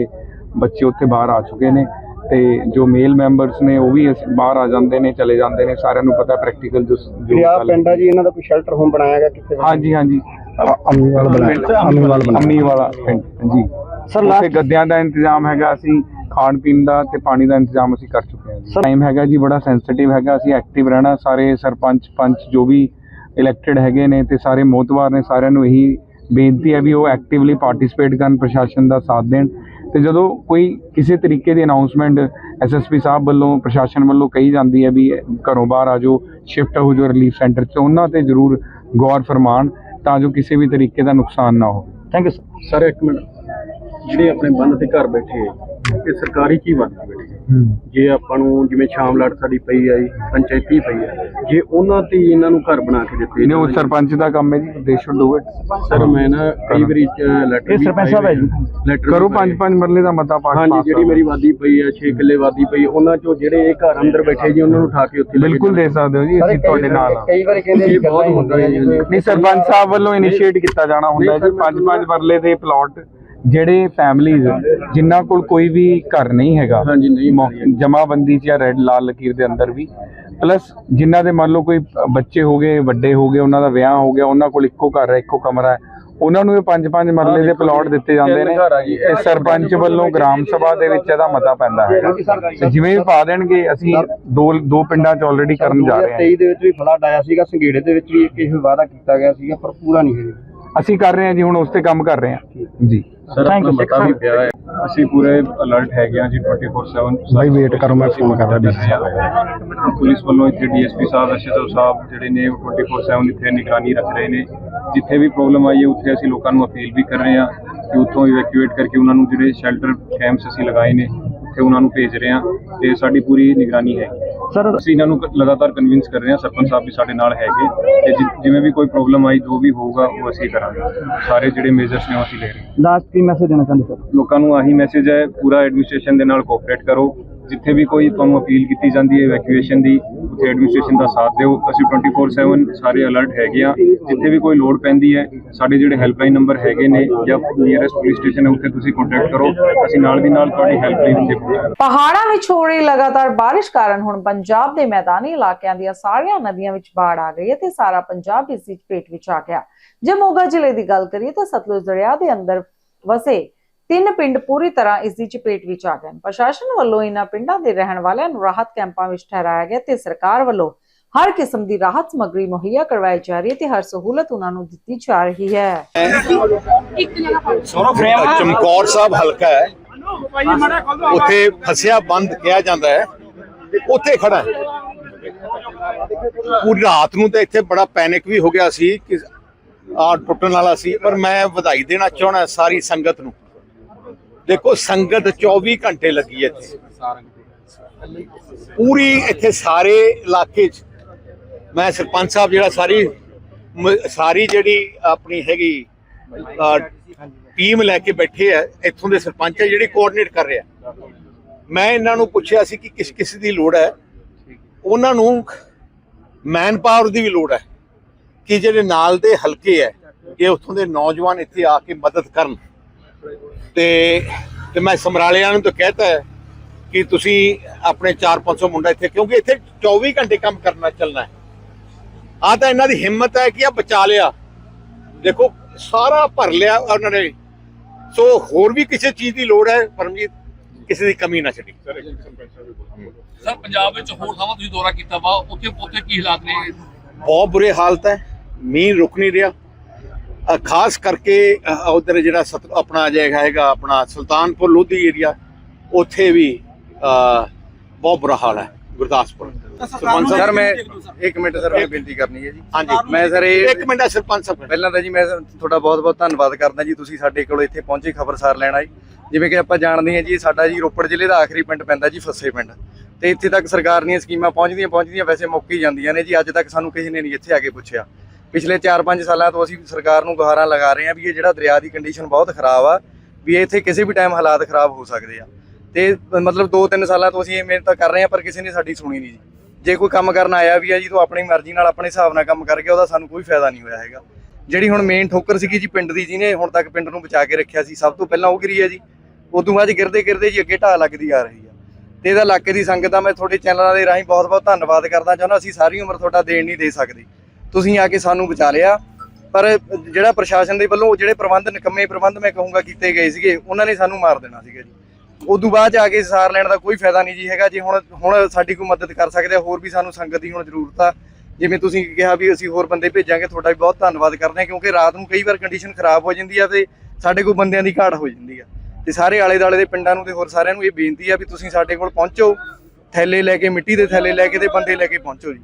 ਬੱਚੇ ਉੱਥੇ ਬਾਹਰ ਆ ਚੁੱਕੇ ਨੇ ਤੇ ਜੋ ਮੇਲ ਮੈਂਬਰਸ ਨੇ ਉਹ ਵੀ ਬਾਹਰ ਆ ਜਾਂਦੇ ਨੇ ਚਲੇ ਜਾਂਦੇ ਨੇ ਸਾਰਿਆਂ ਨੂੰ ਪਤਾ ਪ੍ਰੈਕਟੀਕਲ ਜੋ ਆ ਪਿੰਡ ਆ ਜੀ ਇਹਨਾਂ ਦਾ ਕੋਈ ਸ਼ੈਲਟਰ ਹੋਮ ਬਣਾਇਆ ਗਿਆ ਕਿੱਥੇ? ਹਾਂਜੀ ਹਾਂਜੀ। ਅਮਨੀਵਾਲ ਅਮਨੀਵਾਲ ਅੰਮੀ ਵਾਲਾ ਪਿੰਡ ਜੀ Sir, ਉੱਥੇ ਗੱਦਿਆਂ ਦਾ ਇੰਤਜ਼ਾਮ ਹੈਗਾ ਅਸੀਂ ਖਾਣ ਪੀਣ ਦਾ ਤੇ ਪਾਣੀ ਦਾ ਇੰਤਜ਼ਾਮ ਅਸੀਂ ਕਰ ਚੁੱਕੇ ਹਾਂ ਜੀ। ਟਾਈਮ ਹੈਗਾ ਜੀ ਬੜਾ ਸੈਂਸਿਟਿਵ ਹੈਗਾ ਅਸੀਂ ਐਕਟਿਵ ਰਹਿਣਾ ਸਾਰੇ ਸਰਪੰਚ ਪੰਚ ਜੋ ਵੀ ਇਲੈਕਟਿਡ ਹੈਗੇ ਨੇ ਤੇ ਸਾਰੇ ਮੋਤਵਾਰ ਨੇ ਸਾਰਿਆਂ ਨੂੰ ਇਹੀ ਬੇਨਤੀ ਹੈ ਵੀ ਉਹ ਐਕਟਿਵਲੀ ਪਾਰਟਿਸਿਪੇਟ ਕਰਨ ਪ੍ਰਸ਼ਾਸਨ ਦਾ ਸਾਥ ਦੇਣ। ਤੇ ਜਦੋਂ ਕੋਈ ਕਿਸੇ ਤਰੀਕੇ ਦੀ ਅਨਾਉਂਸਮੈਂਟ ਐਸਐਸਪੀ ਸਾਹਿਬ ਵੱਲੋਂ ਪ੍ਰਸ਼ਾਸਨ ਵੱਲੋਂ ਕਹੀ ਜਾਂਦੀ ਹੈ ਵੀ ਘਰੋਂ ਬਾਹਰ ਆ ਜਾਓ ਸ਼ਿਫਟ ਹੋ ਜਾਓ ਰਿਲੀਫ ਸੈਂਟਰ 'ਚ ਉਹਨਾਂ ਤੇ ਜ਼ਰੂਰ ਗੌਰ ਫਰਮਾਨ ਤਾਂ ਜੋ ਕਿਸੇ ਵੀ ਤਰੀਕੇ ਦਾ ਨੁਕਸਾਨ ਨਾ ਹੋਵੇ ਥੈਂਕ ਯੂ ਸਰ ਇੱਕ ਮਿੰਟ। ਜਿਹੜੇ ਆਪਣੇ ਬੰਦ ਤੇ ਘਰ ਬੈਠੇ ਇਹ ਸਰਕਾਰੀ ਕੀ ਬੰਦ ਬੈਠੇ? ਜੇ ਆਪਾਂ ਨੂੰ ਜਿਵੇਂ ਸ਼ਾਮ ਲੜ ਸਾਡੀ ਪਈ ਆ ਜੀ ਪੰਚਾਇਤੀ ਪਈ ਆ ਜੇ ਉਹਨਾਂ ਤੇ ਹੀ ਇਹਨਾਂ ਨੂੰ ਘਰ ਬਣਾ ਕੇ ਦਿੱਤੇ ਇਹਨੇ ਉਹ ਸਰਪੰਚ ਦਾ ਕੰਮ ਹੈ ਜੀ ਦੇ ਸ਼ੁੱਡ ਡੂ ਇਟ ਸਰ ਮੈਂ ਨਾ ਕਈ ਵਾਰੀ ਲੈਟਰ ਇਹ ਸਰਪੰਚ ਸਾਹਿਬ ਹੈ ਜੀ। ਲੈਟਰ ਕਰੋ ਪੰਜ ਪੰਜ ਮਰਲੇ ਦਾ ਮਤਾ ਪਾ ਹਾਂਜੀ ਜਿਹੜੀ ਮੇਰੀ ਵਾਦੀ ਪਈ ਆ 6 ਕਿੱਲੇ ਵਾਦੀ ਪਈ ਉਹਨਾਂ ਚੋਂ ਜਿਹੜੇ ਇਹ ਘਰ ਅੰਦਰ ਬੈਠੇ ਜੀ ਉਹਨਾਂ ਨੂੰ ਉਠਾ ਕੇ ਉੱਥੇ ਬਿਲਕੁਲ ਦੇ ਸਕਦੇ ਹੋ ਜੀ ਅਸੀਂ ਤੁਹਾਡੇ ਨਾਲ ਕਈ ਵਾਰੀ ਕਹਿੰਦੇ ਇਹ ਬਹੁਤ ਹੁੰਦਾ ਹੈ ਜੀ। ਨਹੀਂ ਸਰਪੰਚ ਸਾਹਿਬ ਵੱਲੋਂ ਇਨੀਸ਼ੀਏਟ ਕੀਤਾ ਜਾਣਾ ਹੁੰਦਾ ਹੈ ਜੀ ਪੰਜ ਪੰਜ ਮਰਲੇ ਦੇ ਪਲਾਟ ਜਿਹੜੇ ਫੈਮਲੀਜ਼ ਜਿਨ੍ਹਾਂ ਕੋਲ ਕੋਈ ਵੀ ਘਰ ਨਹੀਂ ਹੈਗਾ ਜਮਾਬੰਦੀ 'ਚ ਜਾਂ ਰੈੱਡ ਲਾਲ ਲਕੀਰ ਦੇ ਅੰਦਰ ਵੀ ਪਲੱਸ ਜਿਨ੍ਹਾਂ ਦੇ ਮੰਨ ਲਓ ਕੋਈ ਬੱਚੇ ਹੋ ਗਏ ਵੱਡੇ ਹੋ ਗਏ ਉਹਨਾਂ ਦਾ ਵਿਆਹ ਹੋ ਗਿਆ ਉਹਨਾਂ ਕੋਲ ਇੱਕੋ ਘਰ ਹੈ ਇੱਕੋ ਕਮਰਾ ਹੈ ਉਹਨਾਂ ਨੂੰ ਇਹ ਪੰਜ ਪੰਜ ਮਰਲੇ ਦੇ ਪਲਾਟ ਦਿੱਤੇ ਜਾਂਦੇ ਨੇ। ਤੇ ਸਰਪੰਚ ਵੱਲੋਂ ਗ੍ਰਾਮ ਸਭਾ ਦੇ ਵਿੱਚ ਇਹਦਾ ਮਤਾ ਪੈਂਦਾ ਹੈ। ਜਿਵੇਂ ਵੀ ਪਾ ਦੇਣਗੇ ਅਸੀਂ ਦੋ ਦੋ ਪਿੰਡਾਂ 'ਚ ਆਲਰੇਡੀ ਕਰਨ ਜਾ ਰਹੇ ਹਾਂ। 2023 ਦੇ ਵਿੱਚ ਵੀ ਫਲੱਡ ਆਇਆ ਸੀਗਾ ਸੰਘੇੜੇ ਦੇ ਵਿੱਚ ਵੀ ਇੱਕ ਇਹ ਵਾਅਦਾ ਕੀਤਾ ਗਿਆ ਸੀਗਾ ਪਰ ਪੂਰਾ ਨਹੀਂ ਹੋਇਆ। ਅਸੀਂ ਕਰ ਰਹੇ ਹਾਂ ਜੀ ਹੁਣ ਉਸ ਤੇ ਕੰਮ ਕਰ ਰਹੇ ਹਾਂ। ਜੀ। ਸਰ ਆਪਣਾ ਮਤਾ ਵੀ ਪਿਆ ਹੈ। ਅਸੀਂ ਪੂਰੇ ਅਲਰਟ ਹੈਗੇ ਆ ਜੀ 24/7 ਬਾਈ ਵੇਟ ਕਰੋ ਮੈਂ ਫੋਨ ਕਰਦਾ DC ਪੁਲਿਸ ਵੱਲੋਂ ਇੱਥੇ ਡੀਐਸਪੀ ਸਾਹਿਬ ਐਸਐਸਓ ਸਾਹਿਬ ਜਿਹੜੇ ਨੇ ਉਹ 24/7 ਇੱਥੇ ਨਿਗਰਾਨੀ ਰੱਖ ਰਹੇ ਨੇ। ਜਿੱਥੇ ਵੀ ਪ੍ਰੋਬਲਮ ਆਈ ਹੈ ਉੱਥੇ ਅਸੀਂ ਲੋਕਾਂ ਨੂੰ ਅਪੀਲ ਵੀ ਕਰ ਰਹੇ ਹਾਂ ਕਿ ਉੱਥੋਂ ਇਵੈਕੂਏਟ ਕਰਕੇ ਉਹਨਾਂ ਨੂੰ ਜਿਹੜੇ ਸ਼ੈਲਟਰ ਕੈਂਪਸ ਅਸੀਂ ਲਗਾਏ ਨੇ ਉੱਥੇ ਉਹਨਾਂ ਨੂੰ ਭੇਜ ਰਹੇ ਹਾਂ ਤੇ ਸਾਡੀ ਪੂਰੀ ਨਿਗਰਾਨੀ ਹੈ। ਸਰ ਅਸੀਂ ਇਹਨਾਂ ਨੂੰ ਲਗਾਤਾਰ ਕਨਵਿੰਸ ਕਰ ਰਹੇ ਹਾਂ ਸਰਪੰਚ ਸਾਹਿਬ ਵੀ ਸਾਡੇ ਨਾਲ ਹੈਗੇ। ਤੇ ਜਿ- ਜਿਵੇਂ ਵੀ ਕੋਈ ਪ੍ਰੋਬਲਮ ਆਈ ਜੋ ਵੀ ਹੋਊਗਾ ਉਹ ਅਸੀਂ ਕਰਾਂਗੇ। ਸਾਰੇ ਜਿਹੜੇ ਮੇਜਰਸ ਨੇ ਉਹ ਅਸੀਂ ਲੈ ਰਹੇ ਹਾਂ। ਲਾਸਟ ਕੀ ਮੈਸੇਜ ਦੇਣਾ ਚਾਹੁੰਦੇ ਸਰ ਲੋਕਾਂ ਨੂੰ ਆਹੀ ਮੈਸੇਜ ਹੈ ਪੂਰਾ ਐਡਮਿਨਿਸਟ੍ਰੇਸ਼ਨ ਦੇ ਨਾਲ ਕੋਆਪਰੇਟ ਕਰੋ। ਜਿੱਥੇ ਵੀ ਕੋਈ ਤੁਹਾਨੂੰ ਅਪੀਲ ਕੀਤੀ ਜਾਂਦੀ ਹੈ ਇਵੈਕੂਏਸ਼ਨ ਦੀ, ਉੱਥੇ ਐਡਮਿਨਿਸਟ੍ਰੇਸ਼ਨ ਦਾ ਸਾਥ ਦਿਓ। ਅਸੀਂ 24/7 ਸਾਰੇ ਅਲਰਟ ਹੈਗੇ ਆ ਜਿੱਥੇ ਵੀ ਕੋਈ ਲੋੜ ਪੈਂਦੀ ਹੈ, ਸਾਡੇ ਜਿਹੜੇ ਹੈਲਪਲਾਈਨ ਨੰਬਰ ਹੈਗੇ ਨੇ ਜਾਂ ਨੀਅਰੈਸਟ ਪੁਲਿਸ ਸਟੇਸ਼ਨ ਹੈ, ਉੱਥੇ ਤੁਸੀਂ ਕੰਟੈਕਟ ਕਰੋ। ਅਸੀਂ ਨਾਲ ਦੀ ਨਾਲ ਤੁਹਾਡੀ ਹੈਲਪ ਲਈ ਉੱਥੇ ਪਹਾੜਾਂ ਵਿੱਚ ਹੋ ਰਹੀ ਲਗਾਤਾਰ ਬਾਰਿਸ਼ ਕਾਰਨ ਹੁਣ ਪੰਜਾਬ ਦੇ ਮੈਦਾਨੀ ਇਲਾਕਿਆਂ ਦੀਆਂ ਸਾਰੀਆਂ ਨਦੀਆਂ ਵਿੱਚ ਬਾੜ ਆ ਗਈ ਹੈ ਤੇ ਸਾਰਾ ਪੰਜਾਬ ਇਸ ਦੀ ਚਪੇਟ ਵਿੱਚ ਆ ਗਿਆ। ਜੇ ਮੋਗਾ ਜ਼ਿਲ੍ਹੇ ਦੀ ਗੱਲ ਕਰੀਏ ਤਾਂ ਸਤਲੁਜ ਦਰਿਆ ਦੇ ਅੰਦਰ ਵਸੇ ਤਿੰਨ ਪਿੰਡ ਪੂਰੀ ਤਰ੍ਹਾਂ ਇਸ ਦੀ ਚਪੇਟ ਵਿੱਚ ਆ ਗਏ ਪ੍ਰਸ਼ਾਸਨ ਵੱਲੋਂ ਇਹਨਾਂ ਪਿੰਡਾਂ ਦੇ ਰਹਿਣ ਵਾਲਿਆਂ ਨੂੰ ਰਾਹਤ ਕੈਂਪਾਂ ਵਿੱਚ ਠਹਿਰਾਇਆ ਗਿਆ ਤੇ ਸਰਕਾਰ ਵੱਲੋਂ ਹਰ ਕਿਸਮ ਦੀ ਰਾਹਤ ਸਮੱਗਰੀ ਮੁਹੱਈਆ ਕਰਵਾਈ ਜਾ ਰਹੀ ਹੈ ਤੇ ਹਰ ਸਹੂਲਤ ਉਹਨਾਂ ਨੂੰ ਦਿੱਤੀ ਜਾ ਰਹੀ ਹੈ। ਚਮਕੌਰ ਸਾਹਿਬ ਹਲਕਾ ਹੈ। ਉੱਥੇ ਫਸਿਆ ਬੰਦ ਕਿਹਾ ਜਾਂਦਾ ਹੈ। ਉੱਥੇ ਖੜਾ ਪੂਰੀ ਰਾਤ ਨੂੰ ਤਾਂ ਇੱਥੇ ਬੜਾ ਪੈਨਿਕ ਵੀ ਹੋ ਗਿਆ ਸੀ ਕਿ ਆ ਟੁੱਟਣ ਵਾਲਾ ਸੀ, ਪਰ ਮੈਂ ਵਧਾਈ ਦੇਣਾ ਚਾਹਣਾ ਸਾਰੀ ਸੰਗਤ ਨੂੰ। ਦੇਖੋ, ਸੰਗਤ 24 ਘੰਟੇ ਲੱਗੀ ਹੈ ਇੱਥੇ। ਪੂਰੀ ਇੱਥੇ ਸਾਰੇ ਇਲਾਕੇ 'ਚ। ਮੈਂ ਸਰਪੰਚ ਸਾਹਿਬ ਜਿਹੜਾ ਸਾਰੀ ਸਾਰੀ ਜਿਹੜੀ ਆਪਣੀ ਹੈਗੀ ਟੀਮ ਲੈ ਕੇ ਬੈਠੇ ਆ, ਇੱਥੋਂ ਦੇ ਸਰਪੰਚ ਆ, ਜਿਹੜੇ ਕੋਆਰਡੀਨੇਟ ਕਰ ਰਿਹਾ। ਮੈਂ ਇਹਨਾਂ ਨੂੰ ਪੁੱਛਿਆ ਸੀ ਕਿ ਕਿਸ ਕਿਸ ਦੀ ਲੋੜ ਹੈ। ਉਹਨਾਂ ਨੂੰ ਮੈਨ ਪਾਵਰ ਦੀ ਵੀ ਲੋੜ ਹੈ ਕਿ ਜਿਹੜੇ ਨਾਲ ਦੇ ਹਲਕੇ ਹੈ, ਕਿ ਉੱਥੋਂ ਦੇ ਨੌਜਵਾਨ ਇੱਥੇ ਆ ਕੇ ਮਦਦ ਕਰਨ। ਤੇ ਤੇ ਮੈਂ ਸਮਰਾਲਿਆਂ ਨੂੰ ਤਾਂ ਕਹਿਤਾ ਹੈ ਕਿ ਤੁਸੀਂ ਆਪਣੇ 4-500 ਮੁੰਡਾ ਇੱਥੇ ਕਿਉਂਕਿ ਇੱਥੇ 24 ਘੰਟੇ ਕੰਮ ਕਰਨਾ ਚੱਲਣਾ ਹੈ। ਆ ਤਾਂ ਇਹਨਾਂ ਦੀ ਹਿੰਮਤ ਹੈ ਕਿ ਆ ਬਚਾ ਲਿਆ। ਦੇਖੋ ਸਾਰਾ ਭਰ ਲਿਆ ਉਹਨਾਂ ਨੇ। ਸੋ ਹੋਰ ਵੀ ਕਿਸੇ ਚੀਜ਼ ਦੀ ਲੋੜ ਹੈ ਪਰਮਜੀਤ ਕਿਸੇ ਦੀ ਕਮੀ ਨਾ ਛੱਡੀ। ਸਰ ਪੰਜਾਬ ਵਿੱਚ ਹੋਰ ਥਾਵਾਂ ਤੁਸੀਂ ਦੌਰਾ ਕੀਤਾ ਵਾ ਉੱਥੇ ਉੱਥੇ ਕੀ ਹਾਲਾਤ ਨੇ? ਬਹੁਤ ਬੁਰੇ ਹਾਲਤ ਹੈ। ਮੀਂਹ ਰੁਕ ਨਹੀਂ ਰਿਹਾ। ਖਾਸ ਕਰਕੇ ਉਧਰ ਜਿਹੜਾ ਆਪਣਾ ਜਿਹੜਾ ਹੈਗਾ ਆਪਣਾ ਸੁਲਤਾਨਪੁਰ ਲੋਧੀ ਏਰੀਆ ਉੱਥੇ ਵੀ ਬਹੁਤ ਬੁਰਾ ਹਾਲ ਹੈ ਗੁਰਦਾਸਪੁਰ। ਸਰਪੰਚ ਸਰ ਮੈਂ ਇੱਕ ਮਿੰਟ ਸਰ ਮੈਂ ਬੇਨਤੀ ਕਰਨੀ ਹੈ ਜੀ। ਹਾਂਜੀ। ਮੈਂ ਸਰ ਇਹ ਇੱਕ ਮਿੰਟ ਹੈ ਸਰਪੰਚ ਸਾਹਿਬ। ਪਹਿਲਾਂ ਤਾਂ ਜੀ ਮੈਂ ਤੁਹਾਡਾ ਬਹੁਤ-ਬਹੁਤ ਧੰਨਵਾਦ ਕਰਦਾ ਜੀ ਤੁਸੀਂ ਸਾਡੇ ਕੋਲ ਇੱਥੇ ਪਹੁੰਚੇ ਖਬਰਸਾਰ ਲੈਣ ਆਏ। ਜਿਵੇਂ ਕਿ ਆਪਾਂ ਜਾਣਦੇ ਹਾਂ ਜੀ ਸਾਡਾ ਜੀ ਰੋਪੜ ਜ਼ਿਲ੍ਹੇ ਦਾ ਆਖਰੀ ਪਿੰਡ ਪੈਂਦਾ ਜੀ ਫੱਸੇ ਪਿੰਡ। ਤੇ ਇੱਥੇ ਤੱਕ ਸਰਕਾਰ ਦੀਆਂ ਸਕੀਮਾਂ ਪਹੁੰਚਦੀਆਂ ਪਹੁੰਚਦੀਆਂ ਵੈਸੇ ਮੁੱਕ ਹੀ ਜਾਂਦੀਆਂ ਨੇ ਜੀ ਅੱਜ ਤੱਕ ਸਾਨੂੰ ਕਿਸੇ ਨੇ ਨਹੀਂ ਇੱਥੇ ਆ ਕੇ ਪੁੱਛਿਆ। ਪਿਛਲੇ 4-5 ਸਾਲਾਂ ਤੋਂ ਅਸੀਂ ਸਰਕਾਰ ਨੂੰ ਗੁਹਾਰਾਂ ਲਗਾ ਰਹੇ ਹਾਂ ਵੀ ਇਹ ਜਿਹੜਾ ਦਰਿਆ ਦੀ ਕੰਡੀਸ਼ਨ ਬਹੁਤ ਖਰਾਬ ਆ, ਵੀ ਇੱਥੇ ਕਿਸੇ ਵੀ ਟਾਈਮ ਹਾਲਾਤ ਖਰਾਬ ਹੋ ਸਕਦੇ ਆ। ਤੇ ਮਤਲਬ 2-3 ਸਾਲਾਂ ਤੋਂ ਅਸੀਂ ਇਹ ਮਿਹਨਤ ਕਰ ਰਹੇ ਹਾਂ, ਪਰ ਕਿਸੇ ਨੇ ਸਾਡੀ ਸੁਣੀ ਨਹੀਂ ਜੀ। ਜੇ ਕੋਈ ਕੰਮ ਕਰਨ ਆਇਆ ਵੀ ਆ ਜੀ, ਤਾਂ ਆਪਣੀ ਮਰਜ਼ੀ ਨਾਲ ਆਪਣੇ ਹਿਸਾਬ ਨਾਲ ਕੰਮ ਕਰਕੇ ਉਹਦਾ ਸਾਨੂੰ ਕੋਈ ਫਾਇਦਾ ਨਹੀਂ ਹੋਇਆ ਹੈਗਾ। ਜਿਹੜੀ ਹੁਣ ਮੇਨ ਠੋਕਰ ਸੀਗੀ ਜੀ ਪਿੰਡ ਦੀ, ਜਿਹਨੇ ਹੁਣ ਤੱਕ ਪਿੰਡ ਨੂੰ ਬਚਾ ਕੇ ਰੱਖਿਆ ਸੀ, ਸਭ ਤੋਂ ਪਹਿਲਾਂ ਉਹ ਗਿਰੀ ਹੈ ਜੀ। ਉਦੋਂ ਬਾਅਦ ਗਿਰਦੇ ਗਿਰਦੇ ਜੀ ਅੱਗੇ ਢਾਹ ਲੱਗਦੀ ਆ ਰਹੀ ਆ। ਤੇ ਇਹਦਾ ਇਲਾਕੇ ਦੀ ਸੰਗਤ ਦਾ ਮੈਂ ਤੁਹਾਡੇ ਚੈਨਲਾਂ ਦੇ ਰਾਹੀਂ ਬਹੁਤ-ਬਹੁਤ ਧੰਨਵਾਦ ਕਰਦਾ ਚਾਹੁੰਦਾ, ਅਸੀਂ ਸਾਰੀ ਉਮਰ ਤੁਹਾਡਾ ਦੇਣ ਨਹੀਂ ਦੇ ਸਕਦੇ। ਤੁਸੀਂ ਆ ਕੇ ਸਾਨੂੰ ਬਚਾ ਲਿਆ। ਪਰ ਜਿਹੜਾ ਪ੍ਰਸ਼ਾਸਨ ਦੇ ਵੱਲੋਂ ਜਿਹੜੇ ਪ੍ਰਬੰਧ, ਨਿਕੰਮੇ ਪ੍ਰਬੰਧ ਮੈਂ ਕਹੂੰਗਾ ਕੀਤੇ ਗਏ ਸੀਗੇ, ਉਹਨਾਂ ਨੇ ਸਾਨੂੰ ਮਾਰ ਦੇਣਾ ਸੀਗਾ ਜੀ। ਉਦੋਂ ਬਾਅਦ 'ਚ ਆ ਕੇ ਸਾਰ ਲੈਣ ਦਾ ਕੋਈ ਫਾਇਦਾ ਨਹੀਂ ਜੀ ਹੈਗਾ। ਜੇ ਹੁਣ ਹੁਣ ਸਾਡੀ ਕੋਈ ਮਦਦ ਕਰ ਸਕਦੇ ਆ, ਹੋਰ ਵੀ ਸਾਨੂੰ ਸੰਗਤ ਦੀ ਹੁਣ ਜ਼ਰੂਰਤ ਆ। ਜਿਵੇਂ ਤੁਸੀਂ ਕਿਹਾ ਵੀ ਅਸੀਂ ਹੋਰ ਬੰਦੇ ਭੇਜਾਂਗੇ, ਤੁਹਾਡਾ ਵੀ ਬਹੁਤ ਧੰਨਵਾਦ ਕਰਦੇ ਹਾਂ ਕਿਉਂਕਿ ਰਾਤ ਨੂੰ ਕਈ ਵਾਰ ਕੰਡੀਸ਼ਨ ਖਰਾਬ ਹੋ ਜਾਂਦੀ ਆ ਤੇ ਸਾਡੇ ਕੋਲ ਬੰਦਿਆਂ ਦੀ ਘਾਟ ਹੋ ਜਾਂਦੀ ਆ। ਤੇ ਸਾਰੇ ਆਲੇ ਦਾਲੇ ਦੇ ਪਿੰਡਾਂ ਨੂੰ ਤੇ ਹੋਰ ਸਾਰਿਆਂ ਨੂੰ ਇਹ ਬੇਨਤੀ ਆ ਵੀ ਤੁਸੀਂ ਸਾਡੇ ਕੋਲ ਪਹੁੰਚੋ। ਥੈਲੇ ਲੈ ਕੇ, ਮਿੱਟੀ ਦੇ ਥੈਲੇ ਲੈ ਕੇ ਤੇ ਬੰਦੇ ਲੈ ਕੇ ਪਹੁੰਚੋ ਜੀ।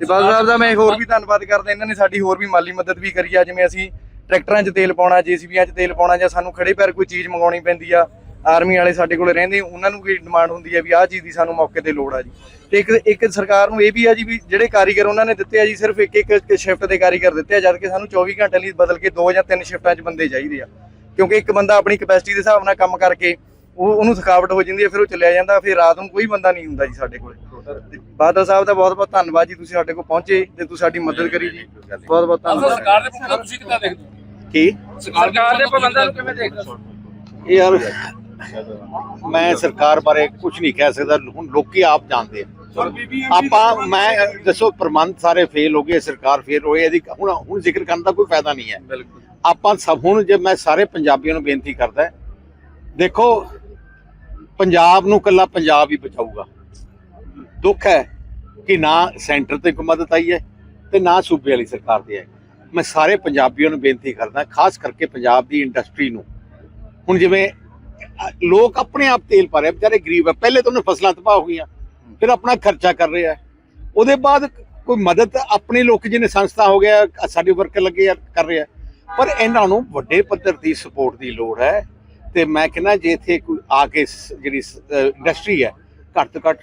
ਤੇ ਬਾਦਲ ਸਾਹਿਬ ਦਾ ਮੈਂ ਹੋਰ ਵੀ ਧੰਨਵਾਦ ਕਰਦਾ, ਇਹਨਾਂ ਨੇ ਸਾਡੀ ਹੋਰ ਵੀ ਮਾਲੀ ਮਦਦ ਵੀ ਕਰੀ ਆ, ਜਿਵੇਂ ਅਸੀਂ ਟਰੈਕਟਰਾਂ 'ਚ ਤੇਲ ਪਾਉਣਾ, ਜੀਸੀਬੀਆਂ 'ਚ ਤੇਲ ਪਾਉਣਾ ਜਾਂ ਸਾਨੂੰ ਖੜੇ ਪੈਰ ਕੋਈ ਚੀਜ਼ ਮੰਗਾਉਣੀ ਪੈਂਦੀ ਆ, ਆਰਮੀ ਵਾਲੇ ਸਾਡੇ ਕੋਲ ਰਹਿੰਦੇ, ਉਹਨਾਂ ਨੂੰ ਵੀ ਡਿਮਾਂਡ ਹੁੰਦੀ ਆ ਵੀ ਆਹ ਚੀਜ਼ ਦੀ ਸਾਨੂੰ ਮੌਕੇ ਤੇ ਲੋੜ ਆ ਜੀ। ਤੇ ਇੱਕ ਇੱਕ ਸਰਕਾਰ ਨੂੰ ਇਹ ਵੀ ਆ ਜੀ ਵੀ ਜਿਹੜੇ ਕਾਰੀਗਰ ਉਹਨਾਂ ਨੇ ਦਿੱਤੇ ਆ ਜੀ, ਸਿਰਫ ਇੱਕ ਇੱਕ ਸ਼ਿਫਟ ਦੇ ਕਾਰੀਗਰ ਦਿੱਤੇ ਆ, ਜਦ ਕਿ ਸਾਨੂੰ 24 ਘੰਟੇ ਲਈ ਬਦਲ ਕੇ ਦੋ ਜਾਂ ਤਿੰਨ ਸ਼ਿਫਟਾਂ 'ਚ ਬੰਦੇ ਚਾਹੀਦੇ ਆ। ਕਿਉਂਕਿ ਇੱਕ ਬੰਦਾ ਆਪਣੀ ਕਪੈਸਿਟੀ ਦੇ ਹਿਸਾਬ ਨਾਲ ਕੰਮ ਕਰਕੇ ਉਹ, ਉਹਨੂੰ ਥਕਾਵਟ ਹੋ ਜਾਂਦੀ ਹੈ ਫਿਰ ਉਹ ਚਲਿਆ ਜਾਂਦਾ, ਫਿਰ ਰਾਤ ਨੂੰ ਕੋਈ ਬੰਦਾ ਨਹੀਂ ਹੁੰਦਾ ਜੀ ਸਾਡੇ ਕੋਲ। ਬਾਦਲ ਸਾਹਿਬ ਦਾ ਬਹੁਤ ਬਹੁਤ ਧੰਨਵਾਦ ਜੀ ਤੁਸੀਂ ਸਾਡੇ ਕੋਲ ਪਹੁੰਚੇ ਤੇ ਤੁਸੀਂ ਸਾਡੀ ਮਦਦ ਕਰੀ ਜੀ। ਬਹੁਤ ਬਹੁਤ ਧੰਨਵਾਦ। ਸਰਕਾਰ ਦੇ ਪ੍ਰਬੰਧਾਂ ਤੁਸੀਂ ਕਿੱਦਾਂ ਦੇਖਦੇ ਹੋ? ਕੀ? ਸਰਕਾਰ ਦੇ ਪ੍ਰਬੰਧਾਂ ਨੂੰ ਕਿਵੇਂ ਦੇਖਦੇ ਹੋ? ਇਹ ਯਾਰ ਮੈਂ ਸਰਕਾਰ ਬਾਰੇ ਕੁਝ ਨਹੀਂ ਕਹਿ ਸਕਦਾ ਹੁਣ ਲੋਕੀ ਆਪ ਜਾਣਦੇ ਆ। ਆਪਾਂ ਮੈਂ ਦੱਸੋ ਪ੍ਰਬੰਧ ਸਾਰੇ ਫੇਲ ਹੋ ਗਏ ਸਰਕਾਰ ਫੇਲ ਹੋਈ ਇਹਦੀ ਹੁਣ ਹੁਣ ਜ਼ਿਕਰ ਕਰਨ ਦਾ ਕੋਈ ਫਾਇਦਾ ਨਹੀਂ ਹੈ। ਬਿਲਕੁਲ। ਆਪਾਂ ਸਭ ਹੁਣ ਜੇ ਮੈਂ ਸਾਰੇ ਪੰਜਾਬੀਆਂ ਨੂੰ ਬੇਨਤੀ ਕਰਦਾ ਦੇਖੋ ਪੰਜਾਬ ਨੂੰ ਕੱਲਾ ਪੰਜਾਬ ਹੀ ਬਚਾਊਗਾ। ਦੁੱਖ ਹੈ ਕਿ ਨਾ ਸੈਂਟਰ ਤੇ ਕੋਈ ਮਦਦ ਆਈ ਹੈ ਤੇ ਨਾ ਸੂਬੇ ਵਾਲੀ ਸਰਕਾਰ ਦੀ ਹੈ ਮੈਂ ਸਾਰੇ ਪੰਜਾਬੀਆਂ ਨੂੰ ਬੇਨਤੀ ਕਰਦਾ, ਖਾਸ ਕਰਕੇ ਪੰਜਾਬ ਦੀ ਇੰਡਸਟਰੀ ਨੂੰ। ਹੁਣ ਜਿਵੇਂ ਲੋਕ ਆਪਣੇ ਆਪ ਤੇਲ ਪਾ ਰਹੇ ਵਿਚਾਰੇ ਗਰੀਬ ਹੈ ਪਹਿਲੇ ਤਾਂ ਉਹਨੇ ਫਸਲਾਂ ਤਬਾਹ ਹੋ ਗਈਆਂ, ਫਿਰ ਆਪਣਾ ਖਰਚਾ ਕਰ ਰਿਹਾ ਉਹਦੇ ਬਾਅਦ ਕੋਈ ਮਦਦ ਆਪਣੇ ਲੋਕ ਜਿਹਨੇ ਸੰਸਥਾ ਹੋ ਗਿਆ ਸਾਡੇ ਵਰਕਰ ਲੱਗੇ ਆ, ਕਰ ਰਿਹਾ ਪਰ ਇਹਨਾਂ ਨੂੰ ਵੱਡੇ ਪੱਧਰ ਦੀ ਸਪੋਰਟ ਦੀ ਲੋੜ ਹੈ ਤੇ ਮੈਂ ਕਹਿੰਦਾ ਜੇ ਇੱਥੇ ਕੋਈ ਆ ਕੇ ਸ- ਜਿਹੜੀ ਇੰਡਸਟਰੀ ਹੈ, ਘੱਟ ਤੋਂ ਘੱਟ